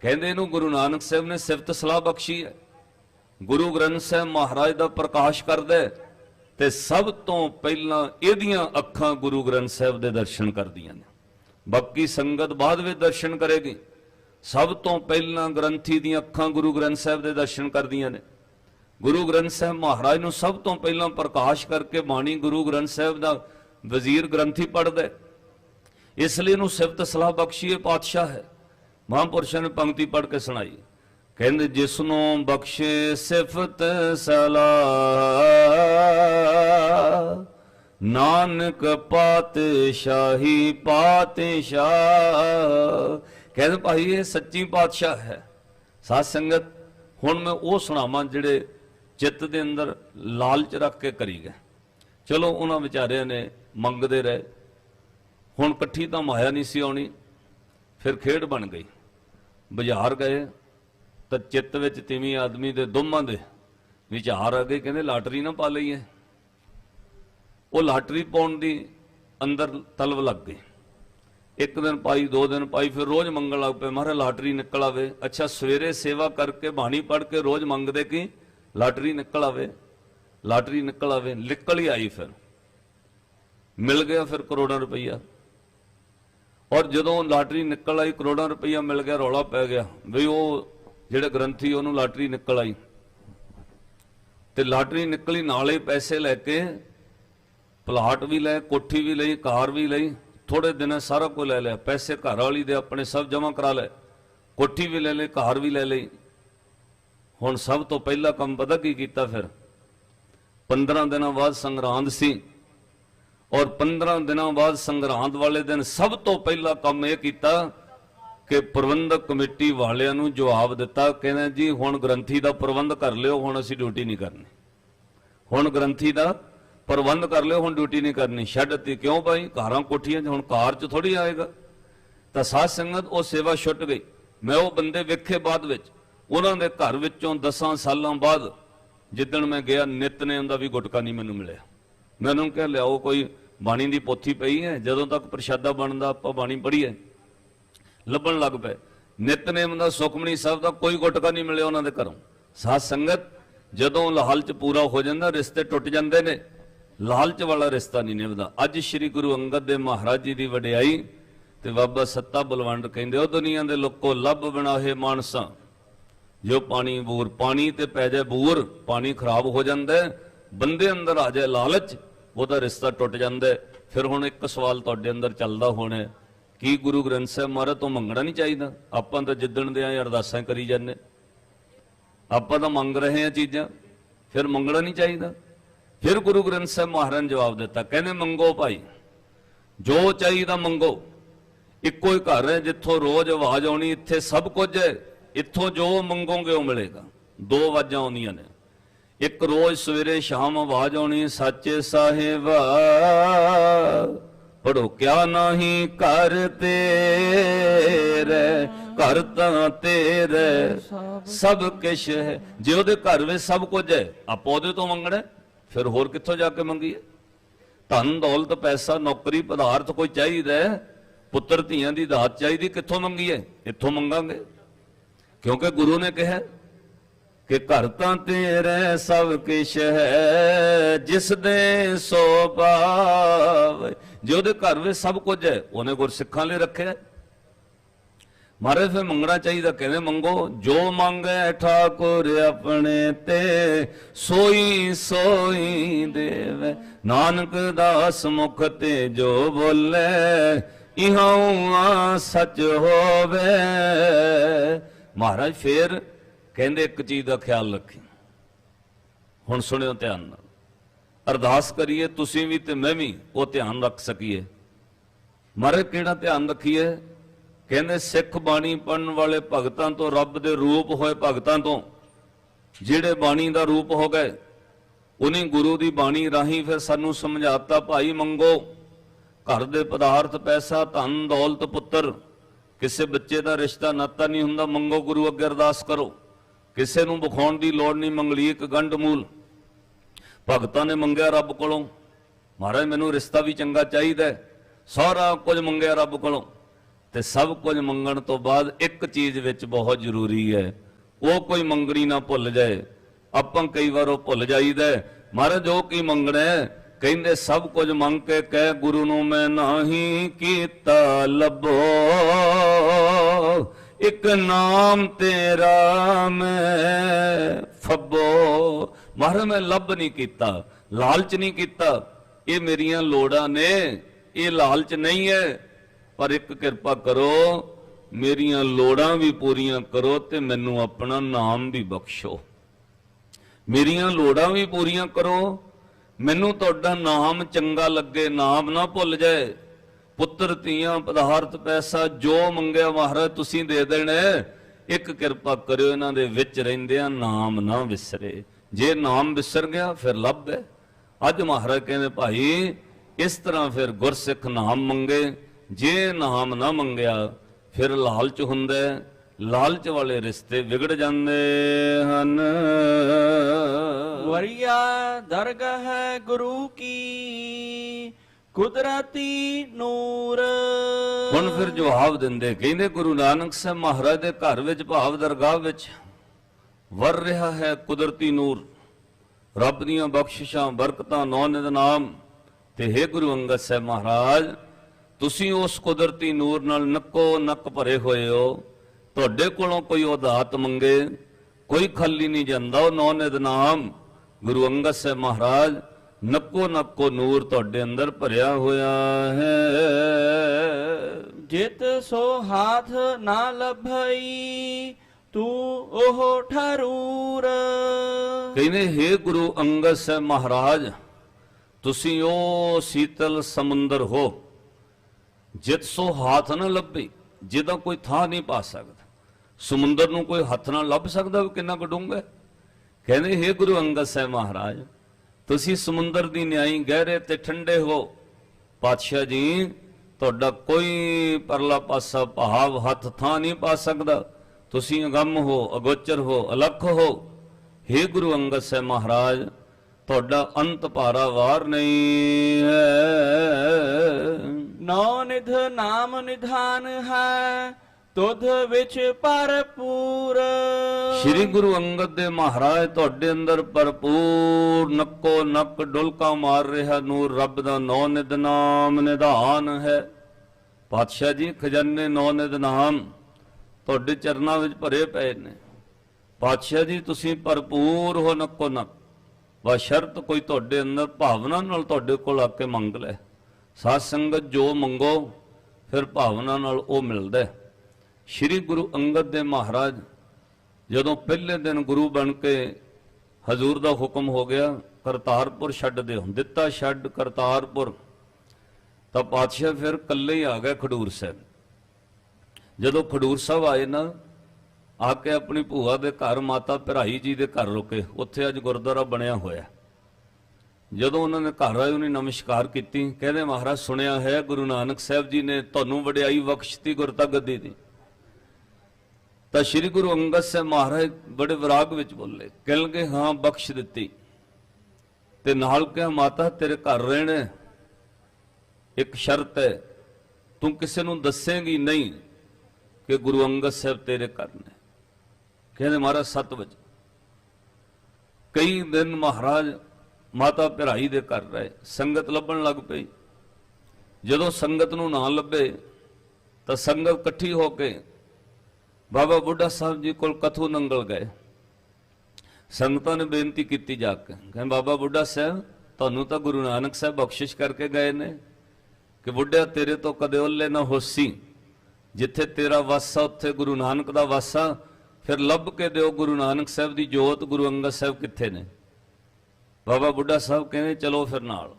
ਕਹਿੰਦੇ ਇਹਨੂੰ ਗੁਰੂ ਨਾਨਕ ਸਾਹਿਬ ਨੇ ਸਿਫਤ ਸਲਾਹ ਬਖਸ਼ੀ ਹੈ। ਗੁਰੂ ਗ੍ਰੰਥ ਸਾਹਿਬ ਮਹਾਰਾਜ ਦਾ ਪ੍ਰਕਾਸ਼ ਕਰਦਾ ਹੈ ਤੇ ਸਭ ਤੋਂ ਪਹਿਲਾਂ ਇਹਦੀਆਂ ਅੱਖਾਂ ਗੁਰੂ ਗ੍ਰੰਥ ਸਾਹਿਬ ਦੇ ਦਰਸ਼ਨ ਕਰਦੀਆਂ ਨੇ। ਬਾਕੀ ਸੰਗਤ ਬਾਅਦ ਵਿੱਚ ਦਰਸ਼ਨ ਕਰੇਗੀ। ਸਭ ਤੋਂ ਪਹਿਲਾਂ ਗ੍ਰੰਥੀ ਦੀਆਂ ਅੱਖਾਂ ਗੁਰੂ ਗ੍ਰੰਥ ਸਾਹਿਬ ਦੇ ਦਰਸ਼ਨ ਕਰਦੀਆਂ ਨੇ। ਗੁਰੂ ਗ੍ਰੰਥ ਸਾਹਿਬ ਮਹਾਰਾਜ ਨੂੰ ਸਭ ਤੋਂ ਪਹਿਲਾਂ ਪ੍ਰਕਾਸ਼ ਕਰਕੇ ਬਾਣੀ ਗੁਰੂ ਗ੍ਰੰਥ ਸਾਹਿਬ ਦਾ ਵਜ਼ੀਰ ਗ੍ਰੰਥੀ ਪੜ੍ਹਦਾ। ਇਸ ਲਈ ਇਹਨੂੰ ਸਿਫਤ ਸਲਾਹ ਬਖਸ਼ੀਏ ਪਾਤਸ਼ਾਹ ਹੈ। ਮਹਾਂਪੁਰਸ਼ਾਂ ਨੇ ਪੰਕਤੀ ਪੜ੍ਹ ਕੇ ਸੁਣਾਈ। ਕਹਿੰਦੇ ਜਿਸ ਨੂੰ ਬਖਸ਼ੇ ਸਿਫਤ ਸਲਾ ਨਾਨਕ ਪਾਤਸ਼ਾਹੀ ਪਾਤਸ਼ਾਹ। ਕਹਿੰਦੇ ਭਾਈ ਇਹ ਸੱਚੀ ਪਾਤਸ਼ਾਹ ਹੈ। ਸਾਧ ਸੰਗਤ, ਹੁਣ ਮੈਂ ਉਹ ਸੁਣਾਵਾਂ ਜਿਹੜੇ ਚਿੱਤ ਦੇ ਅੰਦਰ ਲਾਲਚ ਰੱਖ ਕੇ ਕਰੀ ਗਏ। ਚਲੋ ਉਹਨਾਂ ਵਿਚਾਰਿਆਂ ਨੇ ਮੰਗਦੇ ਰਹੇ। ਹੁਣ ਇਕੱਠੀ ਤਾਂ ਮਾਇਆ ਨਹੀਂ ਸੀ ਆਉਣੀ, ਫਿਰ ਖੇਡ ਬਣ ਗਈ। ਬਾਜ਼ਾਰ ਗਏ। ਤਾਂ ਚਿੱਤ ਵਿੱਚ ਤਿਵੇਂ ਆਦਮੀ ਦੇ ਦੋਵਾਂ ਦੇ ਵਿਚਾਰ ਆ ਗਏ, ਕਹਿੰਦੇ ਲਾਟਰੀ ਨਾ ਪਾ ਲਈਏ। ਉਹ ਲਾਟਰੀ ਪਾਉਣ ਦੀ ਅੰਦਰ ਤਲਬ ਲੱਗ ਗਈ ਇੱਕ ਦਿਨ ਪਾਈ, ਦੋ ਦਿਨ ਪਾਈ, ਫਿਰ ਰੋਜ਼ ਮੰਗਣ ਲੱਗ ਪਏ, ਮਹਾਰਾਜ ਲਾਟਰੀ ਨਿਕਲ ਆਵੇ। ਅੱਛਾ, ਸਵੇਰੇ ਸੇਵਾ ਕਰਕੇ ਬਾਣੀ ਪੜ੍ਹ ਕੇ ਰੋਜ਼ ਮੰਗਦੇ ਕਿ? ਲਾਟਰੀ ਨਿਕਲ ਆਵੇ। ਲਾਟਰੀ ਨਿਕਲ ਆਵੇ, ਨਿਕਲ ਹੀ ਆਈ ਫਿਰ। ਮਿਲ ਗਿਆ ਫਿਰ ਕਰੋੜਾਂ ਰੁਪਈਆ। ਔਰ ਜਦੋਂ ਲਾਟਰੀ ਨਿਕਲ ਆਈ, ਕਰੋੜਾਂ ਰੁਪਈਆ ਮਿਲ ਗਿਆ, ਰੌਲਾ ਪੈ ਗਿਆ। ਵੀ ਉਹ ਜਿਹੜੇ ਗ੍ਰੰਥੀ ਉਹਨੂੰ ਲਾਟਰੀ ਨਿਕਲ ਆਈ। ਤੇ ਲਾਟਰੀ ਨਿਕਲੀ, ਨਾਲੇ ਪੈਸੇ ਲੈ ਕੇ ਪਲਾਟ ਵੀ ਲੈ ਕੋਠੀ ਵੀ ਲਈ, ਕਾਰ ਵੀ ਲਈ ਥੋੜੇ ਦਿਨਾਂ ਸਾਰਾ ਕੁਝ ਲੈ ਲਿਆ। ਪੈਸੇ ਘਰ ਵਾਲੀ ਦੇ ਆਪਣੇ ਸਭ ਜਮ੍ਹਾਂ ਕਰਾ ਲਏ, ਕੋਠੀ ਵੀ ਲੈ ਲਈ, ਕਾਰ ਵੀ ਲੈ ਲਈ। ਹੁਣ ਸਭ ਤੋਂ ਪਹਿਲਾ ਕੰਮ ਪਤਾ ਕੀ ਕੀਤਾ ਫਿਰ? 15 ਦਿਨਾਂ ਬਾਅਦ ਸੰਗਰਾਂਦ ਸੀ। ਔਰ 15 ਦਿਨਾਂ ਬਾਅਦ ਸੰਗਰਾਂਦ ਵਾਲੇ ਦਿਨ ਸਭ ਤੋਂ ਪਹਿਲਾ ਕੰਮ ਇਹ ਕੀਤਾ ਕਿ ਪ੍ਰਬੰਧਕ ਕਮੇਟੀ ਵਾਲਿਆਂ ਨੂੰ ਜਵਾਬ ਦਿੱਤਾ, ਕਹਿੰਦੇ ਜੀ ਹੁਣ ਗ੍ਰੰਥੀ ਦਾ ਪ੍ਰਬੰਧ ਕਰ ਲਿਓ, ਹੁਣ ਅਸੀਂ ਡਿਊਟੀ ਨਹੀਂ ਕਰਨੀ। ਹੁਣ ਗ੍ਰੰਥੀ ਦਾ ਪ੍ਰਬੰਧ ਕਰ ਲਿਓ, ਹੁਣ ਡਿਊਟੀ ਨਹੀਂ ਕਰਨੀ। ਛੱਡ ਦਿੱਤੀ। ਕਿਉਂ ਭਾਈ? ਘਰਾਂ ਕੋਠੀਆਂ 'ਚ, ਹੁਣ ਕਾਰ 'ਚ ਥੋੜੀ ਆਏਗਾ। ਤਾਂ ਸਾਧ ਸੰਗਤ ਉਹ ਸੇਵਾ ਛੁੱਟ ਗਈ। ਮੈਂ ਉਹ ਬੰਦੇ ਵੇਖੇ ਬਾਅਦ ਵਿੱਚ। ਉਹਨਾਂ ਦੇ ਘਰ ਵਿੱਚੋਂ 10 ਸਾਲਾਂ ਬਾਅਦ ਜਿੱਦਣ ਮੈਂ ਗਿਆ ਨਿਤਨੇਮ ਦਾ ਵੀ ਗੁਟਕਾ ਨਹੀਂ ਮੈਨੂੰ ਮਿਲਿਆ। ਮੈਂ ਉਹਨੂੰ ਕਿਹਾ, ਲਿਆਓ ਕੋਈ ਬਾਣੀ ਦੀ ਪੋਥੀ ਪਈ ਹੈ, ਜਦੋਂ ਤੱਕ ਪ੍ਰਸ਼ਾਦਾ ਬਣਦਾ, ਆਪਾਂ ਬਾਣੀ ਪੜ੍ਹੀਏ। ਲੱਭਣ ਲੱਗ ਪਏ। ਨਿਤਨੇਮ ਦਾ ਸੁਖਮਣੀ ਸਾਹਿਬ ਦਾ ਕੋਈ ਗੁਟਕਾ ਨਹੀਂ ਮਿਲਿਆ ਉਹਨਾਂ ਦੇ ਘਰੋਂ। ਸਾਧ ਸੰਗਤ, ਜਦੋਂ ਲਾਲਚ ਪੂਰਾ ਹੋ ਜਾਂਦਾ, ਰਿਸ਼ਤੇ ਟੁੱਟ ਜਾਂਦੇ ਨੇ। ਲਾਲਚ ਵਾਲਾ ਰਿਸ਼ਤਾ ਨਹੀਂ ਨਿਭਦਾ। ਅੱਜ ਸ੍ਰੀ ਗੁਰੂ ਅੰਗਦ ਦੇਵ ਮਹਾਰਾਜ ਜੀ ਦੀ ਵਡਿਆਈ ਤੇ ਬਾਬਾ ਸੱਤਾ ਬਲਵੰਡ ਕਹਿੰਦੇ, ਉਹ ਦੁਨੀਆ ਦੇ ਲੋਕੋ ਲੱਭ ਬਣਾਏ ਮਾਨਸਾਂ। ਜੋ ਪਾਣੀ ਬੂਰ ਪਾਣੀ ਤੇ ਪੈ ਜਾਏ ਬੂਰ, ਪਾਣੀ ਖਰਾਬ ਹੋ ਜਾਂਦਾ ਬੰਦੇ ਅੰਦਰ ਆ ਜਾਏ ਲਾਲਚ, ਉਹਦਾ ਰਿਸ਼ਤਾ ਟੁੱਟ ਜਾਂਦਾ ਫਿਰ ਹੁਣ ਇੱਕ ਸਵਾਲ ਤੁਹਾਡੇ ਅੰਦਰ ਚੱਲਦਾ ਹੋਣਾ ਕੀ ਗੁਰੂ ਗ੍ਰੰਥ ਸਾਹਿਬ ਮਹਾਰਾਜ ਤੋਂ ਮੰਗਣਾ ਨਹੀਂ ਚਾਹੀਦਾ? ਆਪਾਂ ਤਾਂ ਜਿੱਦਣ ਦੇ ਆਂ ਅਰਦਾਸਾਂ ਕਰੀ ਜਾਂਦੇ। ਆਪਾਂ ਤਾਂ ਮੰਗ ਰਹੇ ਹਾਂ ਚੀਜ਼ਾਂ, ਫਿਰ ਮੰਗਣਾ ਨਹੀਂ ਚਾਹੀਦਾ। ਫਿਰ ਗੁਰੂ ਗ੍ਰੰਥ ਸਾਹਿਬ ਮਹਾਰਾਜ ਨੇ ਜਵਾਬ ਦਿੱਤਾ, ਕਹਿੰਦੇ ਮੰਗੋ ਭਾਈ, ਜੋ ਚਾਹੀਦਾ ਮੰਗੋ। ਇੱਕੋ ਹੀ ਘਰ ਹੈ ਜਿੱਥੋਂ ਰੋਜ਼ ਆਵਾਜ਼ ਆਉਣੀ, ਇੱਥੇ ਸਭ ਕੁਝ ਹੈ। ਇੱਥੋਂ ਜੋ ਮੰਗੋਗੇ ਉਹ ਮਿਲੇਗਾ। ਦੋ ਆਵਾਜ਼ਾਂ ਆਉਂਦੀਆਂ ਨੇ। ਇੱਕ ਰੋਜ਼ ਸਵੇਰੇ ਸ਼ਾਮ ਆਵਾਜ਼ ਆਉਣੀ, ਸੱਚੇ ਸਾਹਿਬ। ਪੜੋ ਕਿਆ ਨਹੀਂ ਕਰ ਤੇਰੇ, ਘਰ ਤਾਂ ਤੇਰੇ, ਸਭ ਕੁਛ ਹੈ। ਜੇ ਉਹਦੇ ਘਰ ਵਿੱਚ ਸਭ ਕੁਝ ਹੈ, ਆਪਾਂ ਉਹਦੇ ਤੋਂ ਮੰਗਣਾ ਫਿਰ ਹੋਰ ਕਿੱਥੋਂ ਜਾ ਕੇ ਮੰਗੀਏ? ਧਨ, ਦੌਲਤ, ਪੈਸਾ, ਨੌਕਰੀ, ਪਦਾਰਥ ਕੋਈ ਚਾਹੀਦਾ ਪੁੱਤਰ ਧੀਆਂ ਦੀ ਦਾਤ ਚਾਹੀਦੀ, ਕਿੱਥੋਂ ਮੰਗੀਏ? ਇੱਥੋਂ ਮੰਗਾਂਗੇ। ਕਿਉਂਕਿ ਗੁਰੂ ਨੇ ਕਿਹਾ ਕਿ ਘਰ ਤਾਂ ਤੇਰੇ ਸਭ ਕਿਛ ਹੈ, ਜਿਸ ਦੇ ਸੋ ਪਾਵੇ ਜੇ ਉਹਦੇ ਘਰ ਵਿੱਚ ਸਭ ਕੁਝ ਹੈ, ਉਹਨੇ ਗੁਰਸਿੱਖਾਂ ਲਈ ਰੱਖਿਆ ਮਹਾਰਾਜ, ਫਿਰ ਮੰਗਣਾ ਚਾਹੀਦਾ ਕਹਿੰਦੇ ਮੰਗੋ? ਜੋ ਮੰਗੇ ਠਾਕੁਰ ਆਪਣੇ ਤੇ, ਸੋਈ ਸੋਈ ਦੇਵੇ। ਨਾਨਕ ਦਾਸ ਮੁਖ ਤੇ ਜੋ ਬੋਲੇ, ਇਹਾਂ ਸੱਚ ਹੋਵੇ। ਮਹਾਰਾਜ, ਫਿਰ ਕਹਿੰਦੇ ਇੱਕ ਚੀਜ਼ ਦਾ ਖਿਆਲ ਰੱਖੀ। ਹੁਣ ਸੁਣਿਓ ਧਿਆਨ ਨਾਲ। ਅਰਦਾਸ ਕਰੀਏ, ਤੁਸੀਂ ਵੀ ਤੇ ਮੈਂ ਵੀ ਉਹ ਧਿਆਨ ਰੱਖ ਸਕੀਏ। ਮਹਾਰਾਜ ਕਿਹੜਾ ਧਿਆਨ ਰੱਖੀਏ? ਕਹਿੰਦੇ ਸਿੱਖ ਬਾਣੀ ਪੜਨ ਵਾਲੇ ਭਗਤਾਂ ਤੋਂ ਰੱਬ ਦੇ ਰੂਪ ਹੋਏ ਭਗਤਾਂ ਤੋਂ। ਜਿਹੜੇ ਬਾਣੀ ਦਾ ਰੂਪ ਹੋ ਗਏ, ਉਹਨੇ ਗੁਰੂ ਦੀ ਬਾਣੀ ਰਾਹੀਂ ਫਿਰ ਸਾਨੂੰ ਸਮਝਾਤਾ, ਭਾਈ ਮੰਗੋ, ਘਰ ਦੇ ਪਦਾਰਥ, ਪੈਸਾ, ਧਨ, ਦੌਲਤ, ਪੁੱਤਰ, ਕਿਸੇ ਬੱਚੇ ਦਾ ਰਿਸ਼ਤਾ, ਨਾਤਾ ਨਹੀਂ ਹੁੰਦਾ, ਮੰਗੋ, ਗੁਰੂ ਅੱਗੇ ਅਰਦਾਸ ਕਰੋ। ਕਿਸੇ ਨੂੰ ਵਿਖਾਉਣ ਦੀ ਲੋੜ ਨਹੀਂ ਮੰਗਲੀਕ ਗੰਢ ਮੂਲ। ਭਗਤਾਂ ਨੇ ਮੰਗਿਆ ਰੱਬ ਕੋਲੋਂ। ਮਹਾਰਾਜ, ਮੈਨੂੰ ਰਿਸ਼ਤਾ ਵੀ ਚੰਗਾ ਚਾਹੀਦਾ ਸਾਰਾ ਕੁਝ ਮੰਗਿਆ ਰੱਬ ਕੋਲੋਂ। ਤੇ ਸਭ ਕੁਝ ਮੰਗਣ ਤੋਂ ਬਾਅਦ ਇੱਕ ਚੀਜ਼ ਵਿੱਚ ਬਹੁਤ ਜ਼ਰੂਰੀ ਹੈ, ਉਹ ਕੋਈ ਮੰਗਣੀ ਨਾ ਭੁੱਲ ਜਾਏ। ਆਪਾਂ ਕਈ ਵਾਰ ਉਹ ਭੁੱਲ ਜਾਈਦਾ ਮਹਾਰਾਜ, ਉਹ ਕੀ ਮੰਗਣਾ ਕਹਿੰਦੇ, ਸਭ ਕੁਝ ਮੰਗ ਕੇ ਕਹਿ, ਗੁਰੂ ਨੂੰ ਮੈਂ ਨਹੀਂ ਕੀਤਾ ਲੱਭੋ। ਇੱਕ ਨਾਮ ਤੇਰਾ ਮੈਂ ਫੱਬੋ। ਮਹਾਰਾਜ ਮੈਂ ਲੱਭ ਨਹੀਂ ਕੀਤਾ, ਲਾਲਚ ਨਹੀਂ ਕੀਤਾ। ਇਹ ਮੇਰੀਆਂ ਲੋੜਾਂ ਨੇ, ਇਹ ਲਾਲਚ ਨਹੀਂ ਹੈ। ਪਰ ਇੱਕ ਕਿਰਪਾ ਕਰੋ, ਮੇਰੀਆਂ ਲੋੜਾਂ ਵੀ ਪੂਰੀਆਂ ਕਰੋ ਤੇ ਮੈਨੂੰ ਆਪਣਾ ਨਾਮ ਵੀ ਬਖਸ਼ੋ। ਮੇਰੀਆਂ ਲੋੜਾਂ ਵੀ ਪੂਰੀਆਂ ਕਰੋ, ਮੈਨੂੰ ਤੁਹਾਡਾ ਨਾਮ ਚੰਗਾ ਲੱਗੇ, ਨਾਮ ਨਾ ਭੁੱਲ ਜਾਏ। ਪੁੱਤਰ, ਧੀਆਂ, ਪਦਾਰਥ, ਪੈਸਾ, ਜੋ ਮੰਗਿਆ ਮਹਾਰਾਜ ਤੁਸੀਂ ਦੇ ਦੇਣਾ, ਇੱਕ ਕਿਰਪਾ ਕਰਿਓ ਇਹਨਾਂ ਦੇ ਵਿੱਚ ਰਹਿੰਦਿਆਂ ਨਾਮ ਨਾ ਵਿਸਰੇ। ਜੇ ਨਾਮ ਵਿਸਰ ਗਿਆ ਫਿਰ ਲੱਭ ਹੈ ਅੱਜ ਮਹਾਰਾਜ ਕਹਿੰਦੇ ਭਾਈ ਇਸ ਤਰ੍ਹਾਂ ਫਿਰ ਗੁਰਸਿੱਖ ਨਾਮ ਮੰਗੇ। ਜੇ ਨਾਮ ਨਾ ਮੰਗਿਆ ਫਿਰ ਲਾਲਚ ਹੁੰਦਾ ਹੈ। ਲਾਲਚ ਵਾਲੇ ਰਿਸ਼ਤੇ ਵਿਗੜ ਜਾਂਦੇ ਹਨ। ਵਰਿਆ ਦਰਗਹ ਗੁਰੂ ਕੀ ਕੁਦਰਤੀ ਨੂਰ। ਹੁਣ ਫਿਰ ਜਵਾਬ ਦਿੰਦੇ ਕਹਿੰਦੇ ਗੁਰੂ ਨਾਨਕ ਸਾਹਿਬ ਮਹਾਰਾਜ ਦੇ ਘਰ ਵਿੱਚ ਭਾਵ ਦਰਗਾਹ ਵਿੱਚ ਵਰ ਰਿਹਾ ਹੈ ਕੁਦਰਤੀ ਨੂਰ। ਰੱਬ ਦੀਆਂ ਬਖਸ਼ਿਸ਼ਾਂ, ਬਰਕਤਾਂ ਨੌ ਨਾਮ ਤੇ ਹੈ ਗੁਰੂ ਅੰਗਦ ਸਾਹਿਬ ਮਹਾਰਾਜ, ਤੁਸੀਂ ਉਸ ਕੁਦਰਤੀ ਨੂਰ ਨਾਲ ਨੱਕੋ ਨੱਕ ਭਰੇ ਹੋਏ ਹੋ। ਤੁਹਾਡੇ ਕੋਲੋਂ ਕੋਈ ਉਦਾਤ ਮੰਗੇ, ਕੋਈ ਖਾਲੀ ਨਹੀਂ ਜਾਂਦਾ। ਉਹ ਨੌ ਨਿਤ ਨਾਮ ਗੁਰੂ ਅੰਗਦ ਸਾਹਿਬ ਮਹਾਰਾਜ, ਨੱਕੋ ਨੱਕੋ ਨੂਰ ਤੁਹਾਡੇ ਅੰਦਰ ਭਰਿਆ ਹੋਇਆ ਹੈ। ਜਿਤ ਸੋ ਹਾਥ ਨਾ ਲਭਈ ਤੂੰ ਉਹ ਠਰੂਰ। ਕਹਿੰਦੇ हे ਗੁਰੂ ਅੰਗਦ ਸਾਹਿਬ ਮਹਾਰਾਜ, ਤੁਸੀਂ ਉਹ ਸੀਤਲ ਸਮੁੰਦਰ ਹੋ, ਜਿਤ ਸੋ ਹੱਥ ਨਾ ਲੱਭੇ, ਜਿਹਦਾ ਕੋਈ ਥਾਂ ਨਹੀਂ ਪਾ ਸਕਦਾ। ਸਮੁੰਦਰ ਨੂੰ ਕੋਈ ਹੱਥ ਨਾਲ ਲੱਭ ਸਕਦਾ ਕਿੰਨਾ ਕੁ ਡੂੰਘਾ ਕਹਿੰਦੇ हे ਗੁਰੂ ਅੰਗਦ ਸਾਹਿਬ ਮਹਾਰਾਜ, ਤੁਸੀਂ ਸਮੁੰਦਰ ਦੀ ਨਿਆਈ ਗਹਿਰੇ ਤੇ ਠੰਡੇ ਹੋ। ਪਾਤਸ਼ਾਹ ਜੀ, ਤੁਹਾਡਾ ਕੋਈ ਪਰਲਾ ਪਾਸਾ ਭਾਵ ਹੱਥ ਥਾਂ ਨਹੀਂ ਪਾ ਸਕਦਾ। ਤੁਸੀਂ ਅਗੰਮ ਹੋ ਅਗੋਚਰ ਹੋ ਅਲੱਖ ਹੋ हे ਗੁਰੂ ਅੰਗਦ ਸਾਹਿਬ ਮਹਾਰਾਜ ਤੁਹਾਡਾ ਅੰਤ ਭਾਰਾ ਵਾਰ ਨਹੀਂ ਹੈ। ਨੌ ਨਿਧ ਨਾਮ ਨਿਧਾਨ ਹੈ ਤੁਧ ਵਿੱਚ ਭਰਪੂਰ। ਸ੍ਰੀ ਗੁਰੂ ਅੰਗਦ ਦੇ ਮਹਾਰਾਜ ਤੁਹਾਡੇ ਅੰਦਰ ਭਰਪੂਰ ਨੱਕੋ ਨੱਕ ਡੁਲਕਾ ਮਾਰ ਰਿਹਾ ਨੂਰ ਰੱਬ ਦਾ ਨੌ ਨਿਦ ਨਾਮ ਨਿਧਾਨ ਹੈ। ਪਾਤਸ਼ਾਹ ਜੀ ਖਜ਼ਾਨੇ ਨੌ ਨਿਦ ਨਾਮ। ਤੁਹਾਡੇ ਚਰਨਾਂ ਵਿੱਚ ਭਰੇ ਪਏ ਨੇ। ਪਾਤਸ਼ਾਹ ਜੀ, ਤੁਸੀਂ ਭਰਪੂਰ ਹੋ ਨੱਕੋ ਨੱਕ। ਵਾ ਕੋਈ ਤੁਹਾਡੇ ਅੰਦਰ ਭਾਵਨਾ ਨਾਲ ਤੁਹਾਡੇ ਕੋਲ ਆ ਕੇ ਮੰਗ ਲੈ। ਸਾਧ ਸੰਗਤ ਜੋ ਮੰਗੋ, ਫਿਰ ਭਾਵਨਾ ਨਾਲ ਉਹ ਮਿਲਦਾ ਸ੍ਰੀ ਗੁਰੂ ਅੰਗਦ ਦੇ ਮਹਾਰਾਜ ਜਦੋਂ ਪਹਿਲੇ ਦਿਨ ਗੁਰੂ ਬਣ ਕੇ ਹਜ਼ੂਰ ਦਾ ਹੁਕਮ ਹੋ ਗਿਆ, ਕਰਤਾਰਪੁਰ ਛੱਡ ਦਿਓ ਦਿੱਤਾ ਛੱਡ ਕਰਤਾਰਪੁਰ, ਤਾਂ ਪਾਤਸ਼ਾਹ ਫਿਰ ਇਕੱਲੇ ਹੀ ਆ ਗਏ ਖਡੂਰ ਸਾਹਿਬ। ਜਦੋਂ ਖਡੂਰ ਸਾਹਿਬ ਆਏ ਨਾ, ਆ ਕੇ ਆਪਣੀ ਭੂਆ ਦੇ ਘਰ ਮਾਤਾ ਭਰਾਈ ਜੀ ਦੇ ਘਰ ਰੁਕੇ। ਉੱਥੇ ਅੱਜ ਗੁਰਦੁਆਰਾ ਬਣਿਆ ਹੋਇਆ ਜਦੋਂ ਉਹਨਾਂ ਨੇ ਘਰ ਆਏ, ਉਹਨੇ ਨਮਸਕਾਰ ਕੀਤੀ। ਕਹਿੰਦੇ, ਮਹਾਰਾਜ, ਸੁਣਿਆ ਹੈ, ਗੁਰੂ ਨਾਨਕ ਸਾਹਿਬ ਜੀ ਨੇ ਤੁਹਾਨੂੰ ਵਡਿਆਈ ਬਖਸ਼ਤੀ ਗੁਰਤਾ ਗੱਦੀ ਦੀ। ਤਾਂ ਸ੍ਰੀ ਗੁਰੂ ਅੰਗਦ ਸਾਹਿਬ ਮਹਾਰਾਜ ਬੜੇ ਵਿਰਾਗ ਵਿੱਚ ਬੋਲੇ। ਕਹਿਣਗੇ ਹਾਂ, ਬਖਸ਼ ਦਿੱਤੀ। ਤੇ ਨਾਲ ਕਿਹਾ, ਮਾਤਾ, ਤੇਰੇ ਘਰ ਰਹਿਣਾ ਇੱਕ ਸ਼ਰਤ ਹੈ। ਤੂੰ ਕਿਸੇ ਨੂੰ ਦੱਸੇਂਗੀ ਨਹੀਂ। ਕਿ ਗੁਰੂ ਅੰਗਦ ਸਾਹਿਬ ਤੇਰੇ ਘਰ ਨੇ। ਕਹਿੰਦੇ ਮਹਾਰਾਜ 7 ਵਜੇ। ਕਈ ਦਿਨ ਮਹਾਰਾਜ ਮਾਤਾ ਭਰਾਈ ਦੇ ਘਰ ਰਹੇ। ਸੰਗਤ ਲੱਭਣ ਲੱਗ ਪਈ। ਜਦੋਂ ਸੰਗਤ ਨੂੰ ਨਾ ਲੱਭੇ, ਤਾਂ ਸੰਗਤ ਇਕੱਠੀ ਹੋ ਕੇ ਬਾਬਾ ਬੁੱਢਾ ਸਾਹਿਬ ਜੀ ਕੋਲ ਕਥੂ ਨੰਗਲ ਗਏ। ਸੰਗਤਾਂ ਨੇ ਬੇਨਤੀ ਕੀਤੀ ਜਾ ਕੇ। ਕਹਿੰਦੇ ਬਾਬਾ ਬੁੱਢਾ ਸਾਹਿਬ, ਤੁਹਾਨੂੰ ਤਾਂ ਗੁਰੂ ਨਾਨਕ ਸਾਹਿਬ ਬਖਸ਼ਿਸ਼ ਕਰਕੇ ਗਏ ਨੇ ਕਿ ਬੁੱਢਾ ਤੇਰੇ ਤੋਂ ਕਦੇ ਓਲੇ ਨਾ ਹੋਸੀ। ਜਿੱਥੇ ਤੇਰਾ ਵਾਸਾ, ਉੱਥੇ ਗੁਰੂ ਨਾਨਕ ਦਾ ਵਾਸਾ, ਫਿਰ ਲੱਭ ਕੇ ਦਿਓ ਗੁਰੂ ਨਾਨਕ ਸਾਹਿਬ ਦੀ ਜੋਤ, ਗੁਰੂ ਅੰਗਦ ਸਾਹਿਬ ਕਿੱਥੇ ਨੇ? ਬਾਬਾ ਬੁੱਢਾ ਸਾਹਿਬ ਕਹਿੰਦੇ, ਚਲੋ ਫਿਰ ਨਾਲ।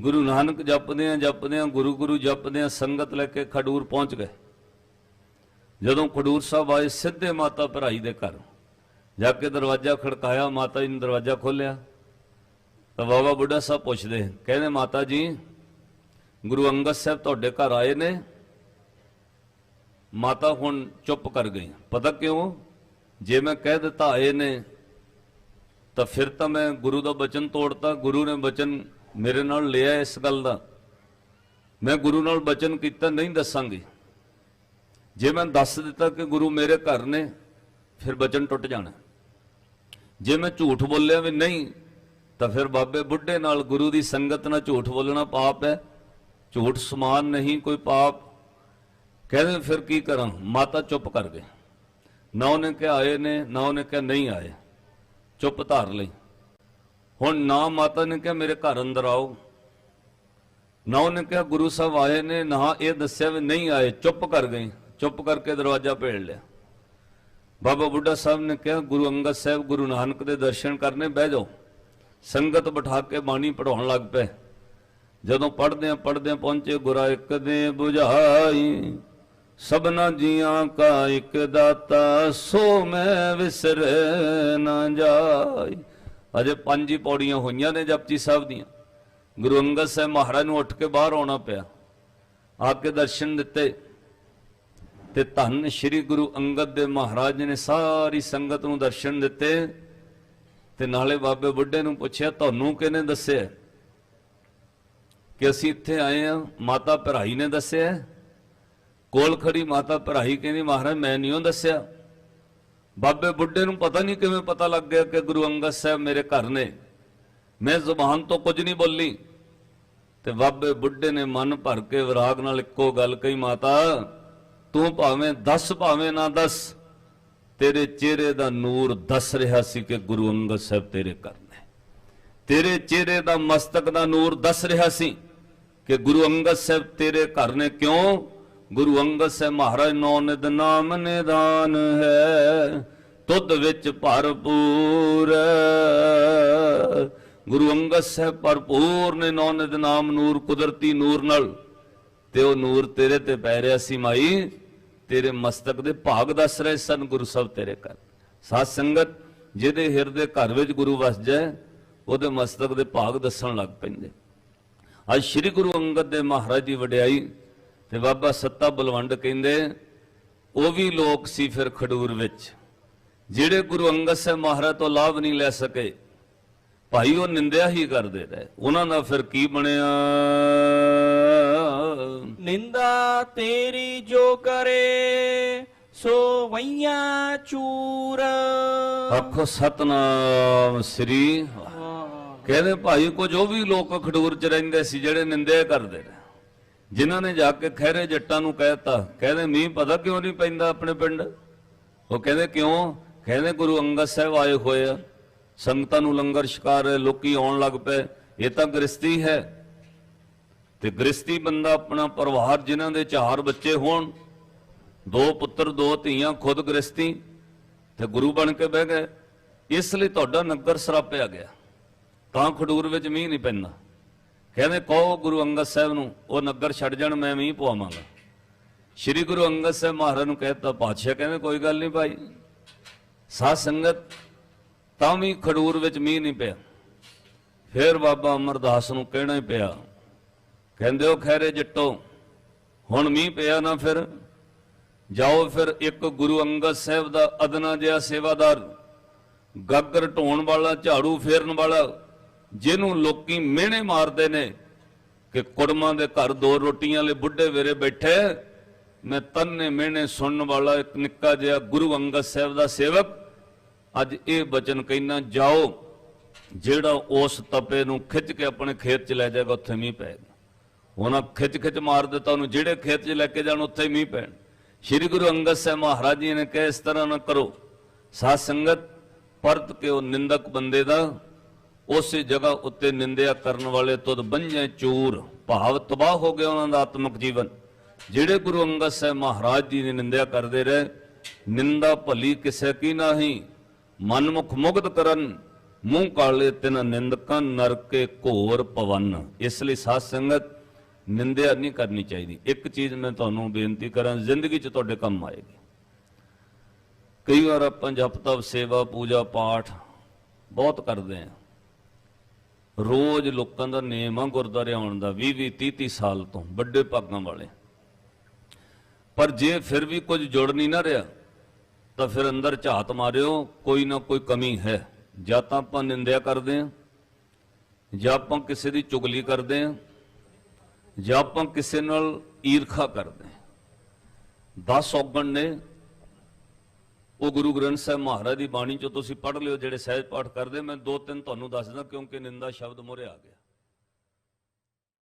ਗੁਰੂ ਨਾਨਕ ਜਪਦੇ ਆ ਜਪਦੇ ਆ ਗੁਰੂ ਗੁਰੂ ਜਪਦੇ ਆ ਸੰਗਤ ਲੈ ਕੇ ਖਡੂਰ ਪਹੁੰਚ ਗਏ। ਜਦੋਂ ਖਡੂਰ ਸਾਹਿਬ ਆਏ, ਸਿੱਧੇ ਮਾਤਾ ਭਰਾਈ ਦੇ ਘਰ। ਜਾ ਕੇ ਦਰਵਾਜ਼ਾ ਖੜਕਾਇਆ, ਮਾਤਾ ਜੀ ਨੇ ਦਰਵਾਜ਼ਾ ਖੋਲ੍ਹਿਆ। ਤਾਂ ਬਾਬਾ ਬੁੱਢਾ ਸਾਹਿਬ ਪੁੱਛਦੇ, ਕਹਿੰਦੇ, ਮਾਤਾ ਜੀ, ਗੁਰੂ ਅੰਗਦ ਸਾਹਿਬ ਤੁਹਾਡੇ ਘਰ ਆਏ ਨੇ? ਮਾਤਾ ਹੁਣ ਚੁੱਪ ਕਰ ਗਈ। ਪਤਾ ਕਿਉਂ? ਜੇ ਮੈਂ ਕਹਿ ਦਿੱਤਾ ਆਏ ਨੇ, ਤਾਂ ਫਿਰ ਤਾਂ ਮੈਂ ਗੁਰੂ ਦਾ ਬਚਨ ਤੋੜਤਾ। ਗੁਰੂ ਨੇ ਬਚਨ ਮੇਰੇ ਨਾਲ ਲਿਆ ਇਸ ਗੱਲ ਦਾ। ਮੈਂ ਗੁਰੂ ਨਾਲ ਬਚਨ ਕੀਤਾ, ਨਹੀਂ ਦੱਸਾਂਗੀ। ਜੇ ਮੈਂ ਦੱਸ ਦਿੱਤਾ ਕਿ ਗੁਰੂ ਮੇਰੇ ਘਰ ਨੇ, ਫਿਰ ਬਚਨ ਟੁੱਟ ਜਾਣਾ। ਜੇ ਮੈਂ ਝੂਠ ਬੋਲਿਆ ਵੀ ਨਹੀਂ, ਤਾਂ ਫਿਰ ਬਾਬੇ ਬੁੱਢੇ ਨਾਲ ਗੁਰੂ ਦੀ ਸੰਗਤ ਨਾਲ ਝੂਠ ਬੋਲਣਾ ਪਾਪ ਹੈ। ਝੂਠ ਸਮਾਨ ਨਹੀਂ, ਕੋਈ ਪਾਪ ਕਹਿੰਦੇ ਫਿਰ ਕੀ ਕਰਾਂ? ਮਾਤਾ ਚੁੱਪ ਕਰ ਗਏ ਨਾ ਉਹਨੇ ਕਿਹਾ ਆਏ ਨੇ, ਨਾ ਉਹਨੇ ਕਿਹਾ ਨਹੀਂ ਆਏ। ਚੁੱਪ ਧਾਰ ਲਈ। ਹੁਣ ਨਾ ਮਾਤਾ ਨੇ ਕਿਹਾ ਮੇਰੇ ਘਰ ਅੰਦਰ ਆਓ। ਨਾ ਉਹਨੇ ਕਿਹਾ ਗੁਰੂ ਸਾਹਿਬ ਆਏ ਨੇ, ਨਾ ਇਹ ਦੱਸਿਆ ਵੀ ਨਹੀਂ ਆਏ। ਚੁੱਪ ਕਰ ਗਏ ਚੁੱਪ ਕਰਕੇ ਦਰਵਾਜ਼ਾ ਭੇੜ ਲਿਆ। ਬਾਬਾ ਬੁੱਢਾ ਸਾਹਿਬ ਨੇ ਕਿਹਾ, ਗੁਰੂ ਅੰਗਦ ਸਾਹਿਬ, ਗੁਰੂ ਨਾਨਕ ਦੇ ਦਰਸ਼ਨ ਕਰਨੇ, ਬਹਿ ਜਾਓ। ਸੰਗਤ ਬਿਠਾ ਕੇ ਬਾਣੀ ਪੜਾਉਣ ਲੱਗ ਪਏ। ਜਦੋਂ ਪੜਦੇ ਆ ਪੜਦੇ ਪਹੁੰਚੇ, ਗੁਰਾ ਇੱਕ ਦੇ ਬੁਝਾਈ। ਸਭਨਾ ਜੀਆਂ ਕਾ ਇੱਕ ਦਾਤਾ, ਸੋ ਮੈਂ ਵਿਸਰ ਨਾ ਜਾਈ। ਅਜੇ ਪੰਜ ਹੀ ਪੌੜੀਆਂ ਹੋਈਆਂ ਨੇ ਜਪਜੀ ਸਾਹਿਬ ਦੀਆਂ। ਗੁਰੂ ਅੰਗਦ ਸਾਹਿਬ ਮਹਾਰਾਜ ਨੂੰ ਉੱਠ ਕੇ ਬਾਹਰ ਆਉਣਾ ਪਿਆ। ਆ ਕੇ ਦਰਸ਼ਨ ਦਿੱਤੇ ਤੇ ਧੰਨ ਸ੍ਰੀ ਗੁਰੂ ਅੰਗਦ ਦੇ ਮਹਾਰਾਜ ਨੇ ਸਾਰੀ ਸੰਗਤ ਨੂੰ ਦਰਸ਼ਨ ਦਿੱਤੇ ਤੇ ਨਾਲੇ ਬਾਬੇ ਬੁੱਢੇ ਨੂੰ ਪੁੱਛਿਆ, ਤੁਹਾਨੂੰ ਕਿਹਨੇ ਦੱਸਿਆ? ਕਿ ਅਸੀਂ ਇੱਥੇ ਆਏ ਆ ਮਾਤਾ ਭਰਾਈ ਨੇ ਦੱਸਿਆ। ਕੋਲ ਖੜੀ ਮਾਤਾ ਭਰਾਈ ਕਹਿੰਦੀ, ਮਹਾਰਾਜ, ਮੈਂ ਨਹੀਂ ਉਹ ਦੱਸਿਆ। ਬਾਬੇ ਬੁੱਢੇ ਨੂੰ ਪਤਾ ਨਹੀਂ ਕਿਵੇਂ ਪਤਾ ਲੱਗ ਗਿਆ ਕਿ ਗੁਰੂ ਅੰਗਦ ਸਾਹਿਬ ਮੇਰੇ ਘਰ ਨੇ। ਮੈਂ ਜ਼ੁਬਾਨ ਤੋਂ ਕੁਝ ਨਹੀਂ ਬੋਲੀ। ਤੇ ਬਾਬੇ ਬੁੱਢੇ ਨੇ ਮਨ ਭਰ ਕੇ ਵਿਰਾਗ ਨਾਲ ਇੱਕੋ ਗੱਲ ਕਹੀ, ਮਾਤਾ, ਤੂੰ ਭਾਵੇਂ ਦੱਸ, ਭਾਵੇਂ ਨਾ ਦੱਸ, ਤੇਰੇ ਚਿਹਰੇ ਦਾ ਨੂਰ ਦੱਸ ਰਿਹਾ ਸੀ ਕਿ ਗੁਰੂ ਅੰਗਦ ਸਾਹਿਬ ਤੇਰੇ ਘਰ ਨੇ। ਤੇਰੇ ਚਿਹਰੇ ਦਾ ਮਸਤਕ ਦਾ ਨੂਰ ਦੱਸ ਰਿਹਾ ਸੀ ਕਿ ਗੁਰੂ ਅੰਗਦ ਸਾਹਿਬ ਤੇਰੇ ਘਰ ਨੇ। ਕਿਉਂ? ਗੁਰੂ ਅੰਗਦ ਸਾਹਿਬ ਮਹਾਰਾਜ ਨੌ ਨਿਦ ਨਾਮ ਨਿਦਾਨ ਹੈ, ਤੁਧ ਵਿੱਚ ਭਰਪੂਰ। ਗੁਰੂ ਅੰਗਦ ਸਾਹਿਬ ਭਰਪੂਰ ਨੇ ਨੌ ਨਿਦ ਨਾਮ ਨੂਰ, ਕੁਦਰਤੀ ਨੂਰ ਨਾਲ। ਤੇ ਉਹ ਨੂਰ ਤੇਰੇ ਤੇ ਪੈ ਰਿਹਾ ਸੀ ਮਾਈ, ਤੇਰੇ ਮਸਤਕ ਦੇ ਭਾਗ ਦੱਸ ਰਹੇ ਸਨ ਗੁਰੂ ਸਾਹਿਬ ਤੇਰੇ ਘਰ। ਸਾਧ ਸੰਗਤ, ਜਿਹਦੇ ਹਿਰਦੇ ਘਰ ਵਿੱਚ ਗੁਰੂ ਵਸ ਜਾਏ ਉਹਦੇ ਮਸਤਕ ਦੇ ਭਾਗ ਦੱਸਣ ਲੱਗ ਪੈਂਦੇ। ਅੱਜ ਸ੍ਰੀ ਗੁਰੂ ਅੰਗਦ ਦੇ ਮਹਾਰਾਜ ਦੀ ਵਡਿਆਈ ਤੇ ਬਾਬਾ ਸੱਤਾ ਬਲਵੰਡ ਕਹਿੰਦੇ ਉਹ ਵੀ ਲੋਕ ਸੀ ਫਿਰ ਖਡੂਰ ਵਿੱਚ ਜਿਹੜੇ ਗੁਰੂ ਅੰਗਦ ਸਾਹਿਬ ਮਹਾਰਾਜ ਤੋਂ ਲਾਭ ਨਹੀਂ ਲੈ ਸਕੇ। ਭਾਈ ਉਹ ਨਿੰਦਿਆ ਹੀ ਕਰਦੇ ਰਹੇ। ਉਹਨਾਂ ਦਾ ਫਿਰ ਕੀ ਬਣਿਆ? ਨਿੰਦਾ ਤੇਰੀ ਜੋ ਕਰੇ ਸੋ ਵਈਆਂ ਚੂਰ। ਆਖੋ ਸਤਨਾਮ ਸ੍ਰੀ। ਕਹਿੰਦੇ ਭਾਈ ਕੁਝ ਉਹ ਵੀ ਲੋਕ ਖਡੂਰ ਚ ਰਹਿੰਦੇ ਸੀ ਜਿਹੜੇ ਨਿੰਦਿਆ ਕਰਦੇ ਨੇ ਜਿਨ੍ਹਾਂ ਨੇ ਜਾ ਕੇ ਖਹਿਰੇ ਜੱਟਾਂ ਨੂੰ ਕਹਿਤਾ ਕਹਿੰਦੇ ਮੀਂਹ ਪਤਾ ਕਿਉਂ ਨਹੀਂ ਪੈਂਦਾ ਆਪਣੇ ਪਿੰਡ? ਉਹ ਕਹਿੰਦੇ ਕਿਉਂ? ਕਹਿੰਦੇ ਗੁਰੂ ਅੰਗਦ ਸਾਹਿਬ ਆਏ ਹੋਏ ਆ, ਸੰਗਤਾਂ ਨੂੰ ਲੰਗਰ ਛਕਾ ਰਹੇ ਲੋਕੀ ਆਉਣ ਲੱਗ ਪਏ। ਇਹ ਤਾਂ ਗ੍ਰਸਤੀ ਹੈ। ਤੇ ਗ੍ਰਸਤੀ ਬੰਦਾ ਆਪਣਾ ਪਰਿਵਾਰ ਜਿਨ੍ਹਾਂ ਦੇ ਚਾਰ ਬੱਚੇ ਹੋਣ, ਦੋ ਪੁੱਤਰ, ਦੋ ਧੀਆਂ, ਖੁਦ ਗ੍ਰਸਤੀ, ਤੇ ਗੁਰੂ ਬਣ ਕੇ ਬਹਿ ਗਏ। ਇਸ ਲਈ ਤੁਹਾਡਾ ਨਗਰ ਸਰਾਪਿਆ ਗਿਆ। ਤਾਂ ਖਡੂਰ ਵਿੱਚ ਮੀਂਹ ਨਹੀਂ ਪੈਂਦਾ। ਕਹਿੰਦੇ ਕਹੋ ਗੁਰੂ ਅੰਗਦ ਸਾਹਿਬ ਨੂੰ, ਉਹ ਨਗਰ ਛੱਡ ਜਾਣ, ਮੈਂ ਮੀਂਹ ਪਵਾਵਾਂਗਾ। ਸ੍ਰੀ ਗੁਰੂ ਅੰਗਦ ਸਾਹਿਬ ਮਹਾਰਾਜ ਨੂੰ ਕਹਿਤਾ, ਪਾਤਸ਼ਾਹ ਕਹਿੰਦੇ, ਕੋਈ ਗੱਲ ਨਹੀਂ ਭਾਈ। ਸਾਧ ਸੰਗਤ ਤਾਂ ਵੀ ਖਡੂਰ ਵਿੱਚ ਮੀਂਹ ਨਹੀਂ ਪਿਆ। ਫਿਰ ਬਾਬਾ ਅਮਰਦਾਸ ਨੂੰ ਕਹਿਣਾ ਹੀ ਪਿਆ। ਕਹਿੰਦੇ, ਉਹ ਖੈਰੇ ਜੱਟੋ, ਹੁਣ ਮੀਂਹ ਪਿਆ ਨਾ ਫਿਰ। ਜਾਓ ਫਿਰ ਇੱਕ ਗੁਰੂ ਅੰਗਦ ਸਾਹਿਬ ਦਾ ਅਦਨਾ ਜਿਹਾ ਸੇਵਾਦਾਰ, ਗੱਗਰ ਢੋਣ ਵਾਲਾ, ਝਾੜੂ ਫੇਰਨ ਵਾਲਾ ਜਿਹਨੂੰ ਲੋਕੀ ਮਿਹਣੇ ਮਾਰਦੇ ਨੇ ਕਿ ਕੁੜਮਾਂ ਦੇ ਘਰ ਦੋ ਰੋਟੀਆਂ ਲਈ ਬੁੱਢੇ ਵੇਰੇ ਬੈਠੇ, ਮੈਂ ਤੰਨੇ ਮਿਹਣੇ ਸੁਣਨ ਵਾਲਾ ਇੱਕ ਨਿੱਕਾ ਜਿਹਾ ਗੁਰੂ ਅੰਗਦ ਸਾਹਿਬ ਦਾ ਸੇਵਕ। ਅੱਜ ਇਹ ਬਚਨ ਕਹਿਣਾ ਜਾਓ, ਜਿਹੜਾ ਉਸ ਤਪੇ ਨੂੰ ਖਿੱਚ ਕੇ ਆਪਣੇ ਖੇਤ ਚ ਲੈ ਜਾਏਗਾ, ਉੱਥੇ ਮੀਂਹ ਪਏਗਾ। ਉਹਨਾਂ ਖਿੱਚ ਖਿੱਚ ਮਾਰ ਦਿੱਤਾ, ਉਹਨੂੰ ਜਿਹੜੇ ਖੇਤ 'ਚ ਲੈ ਕੇ ਜਾਣ, ਉੱਥੇ ਮੀਂਹ ਪੈਣ। ਸ੍ਰੀ ਗੁਰੂ ਅੰਗਦ ਸਾਹਿਬ ਮਹਾਰਾਜ ਜੀ ਨੇ ਕਿਹਾ, ਇਸ ਤਰ੍ਹਾਂ ਨਾ ਕਰੋ। ਸਾਧ ਸੰਗਤ, ਪਰਤ ਕੇ ਉਹ ਨਿੰਦਕ ਬੰਦੇ ਦਾ ਉਸੇ ਜਗ੍ਹਾ ਉੱਤੇ ਨਿੰਦਿਆ ਕਰਨ ਵਾਲੇ ਤੁਧ ਬੰਝੇ ਚੂਰ, ਭਾਵ ਤਬਾਹ ਹੋ ਗਿਆ ਉਹਨਾਂ ਦਾ ਆਤਮਿਕ ਜੀਵਨ। ਜਿਹੜੇ ਗੁਰੂ ਅੰਗਦ ਸਾਹਿਬ ਮਹਾਰਾਜ ਜੀ ਦੀ ਨਿੰਦਿਆ ਕਰਦੇ ਰਹੇ, ਨਿੰਦਾ ਭਲੀ ਕਿਸੇ ਕੀ ਨਾਹੀ, ਮਨਮੁਖ ਮੁਗਧ ਕਰਨ, ਮੂੰਹ ਕਾਲੇ ਤਿਨ ਨਿੰਦਕਾਂ, ਨਰਕੇ ਘੋਰ ਪਵਨ ਇਸ ਲਈ ਸਾਧ ਸੰਗਤ ਨਿੰਦਿਆ ਨਹੀਂ ਕਰਨੀ ਚਾਹੀਦੀ। ਇੱਕ ਚੀਜ਼ ਮੈਂ ਤੁਹਾਨੂੰ ਬੇਨਤੀ ਕਰਾਂ, ਜ਼ਿੰਦਗੀ 'ਚ ਤੁਹਾਡੇ ਕੰਮ ਆਏਗੀ। ਕਈ ਵਾਰ ਆਪਾਂ ਜਪ ਤਪ ਸੇਵਾ, ਪੂਜਾ, ਪਾਠ ਬਹੁਤ ਕਰਦੇ ਆ ਰੋਜ਼ ਲੋਕਾਂ ਦਾ ਨੇਮ ਆ ਗੁਰਦਾਰੇ ਆਉਣ ਦਾ 20 20 30 30 ਸਾਲ ਤੋਂ, ਵੱਡੇ ਭਾਗਾਂ ਵਾਲੇ। ਪਰ ਜੇ ਫਿਰ ਵੀ ਕੁਝ ਜੁੜ ਨਹੀਂ ਨਾ ਰਿਹਾ, ਤਾਂ ਫਿਰ ਅੰਦਰ ਝਾਤ ਮਾਰਿਓ, ਕੋਈ ਨਾ ਕੋਈ ਕਮੀ ਹੈ। ਜਾਂ ਤਾਂ ਆਪਾਂ ਨਿੰਦਿਆ ਕਰਦੇ ਆ ਜਾਂ ਆਪਾਂ ਕਿਸੇ ਦੀ ਚੁਗਲੀ ਕਰਦੇ ਆ ਜਾਂ ਆਪਾਂ ਕਿਸੇ ਨਾਲ ਈਰਖਾ ਕਰਦੇ ਹਾਂ। 10 ਔਗਣ ਨੇ ਉਹ ਗੁਰੂ ਗ੍ਰੰਥ ਸਾਹਿਬ ਮਹਾਰਾਜ ਦੀ ਬਾਣੀ ਚੋਂ ਤੁਸੀਂ ਪੜ੍ਹ ਲਿਓ, ਜਿਹੜੇ ਸਹਿਜ ਪਾਠ ਕਰਦੇ, ਮੈਂ ਦੋ ਤਿੰਨ ਤੁਹਾਨੂੰ ਦੱਸਦਾ ਕਿਉਂਕਿ ਨਿੰਦਾ ਸ਼ਬਦ ਮੋਰੇ ਆ ਗਿਆ।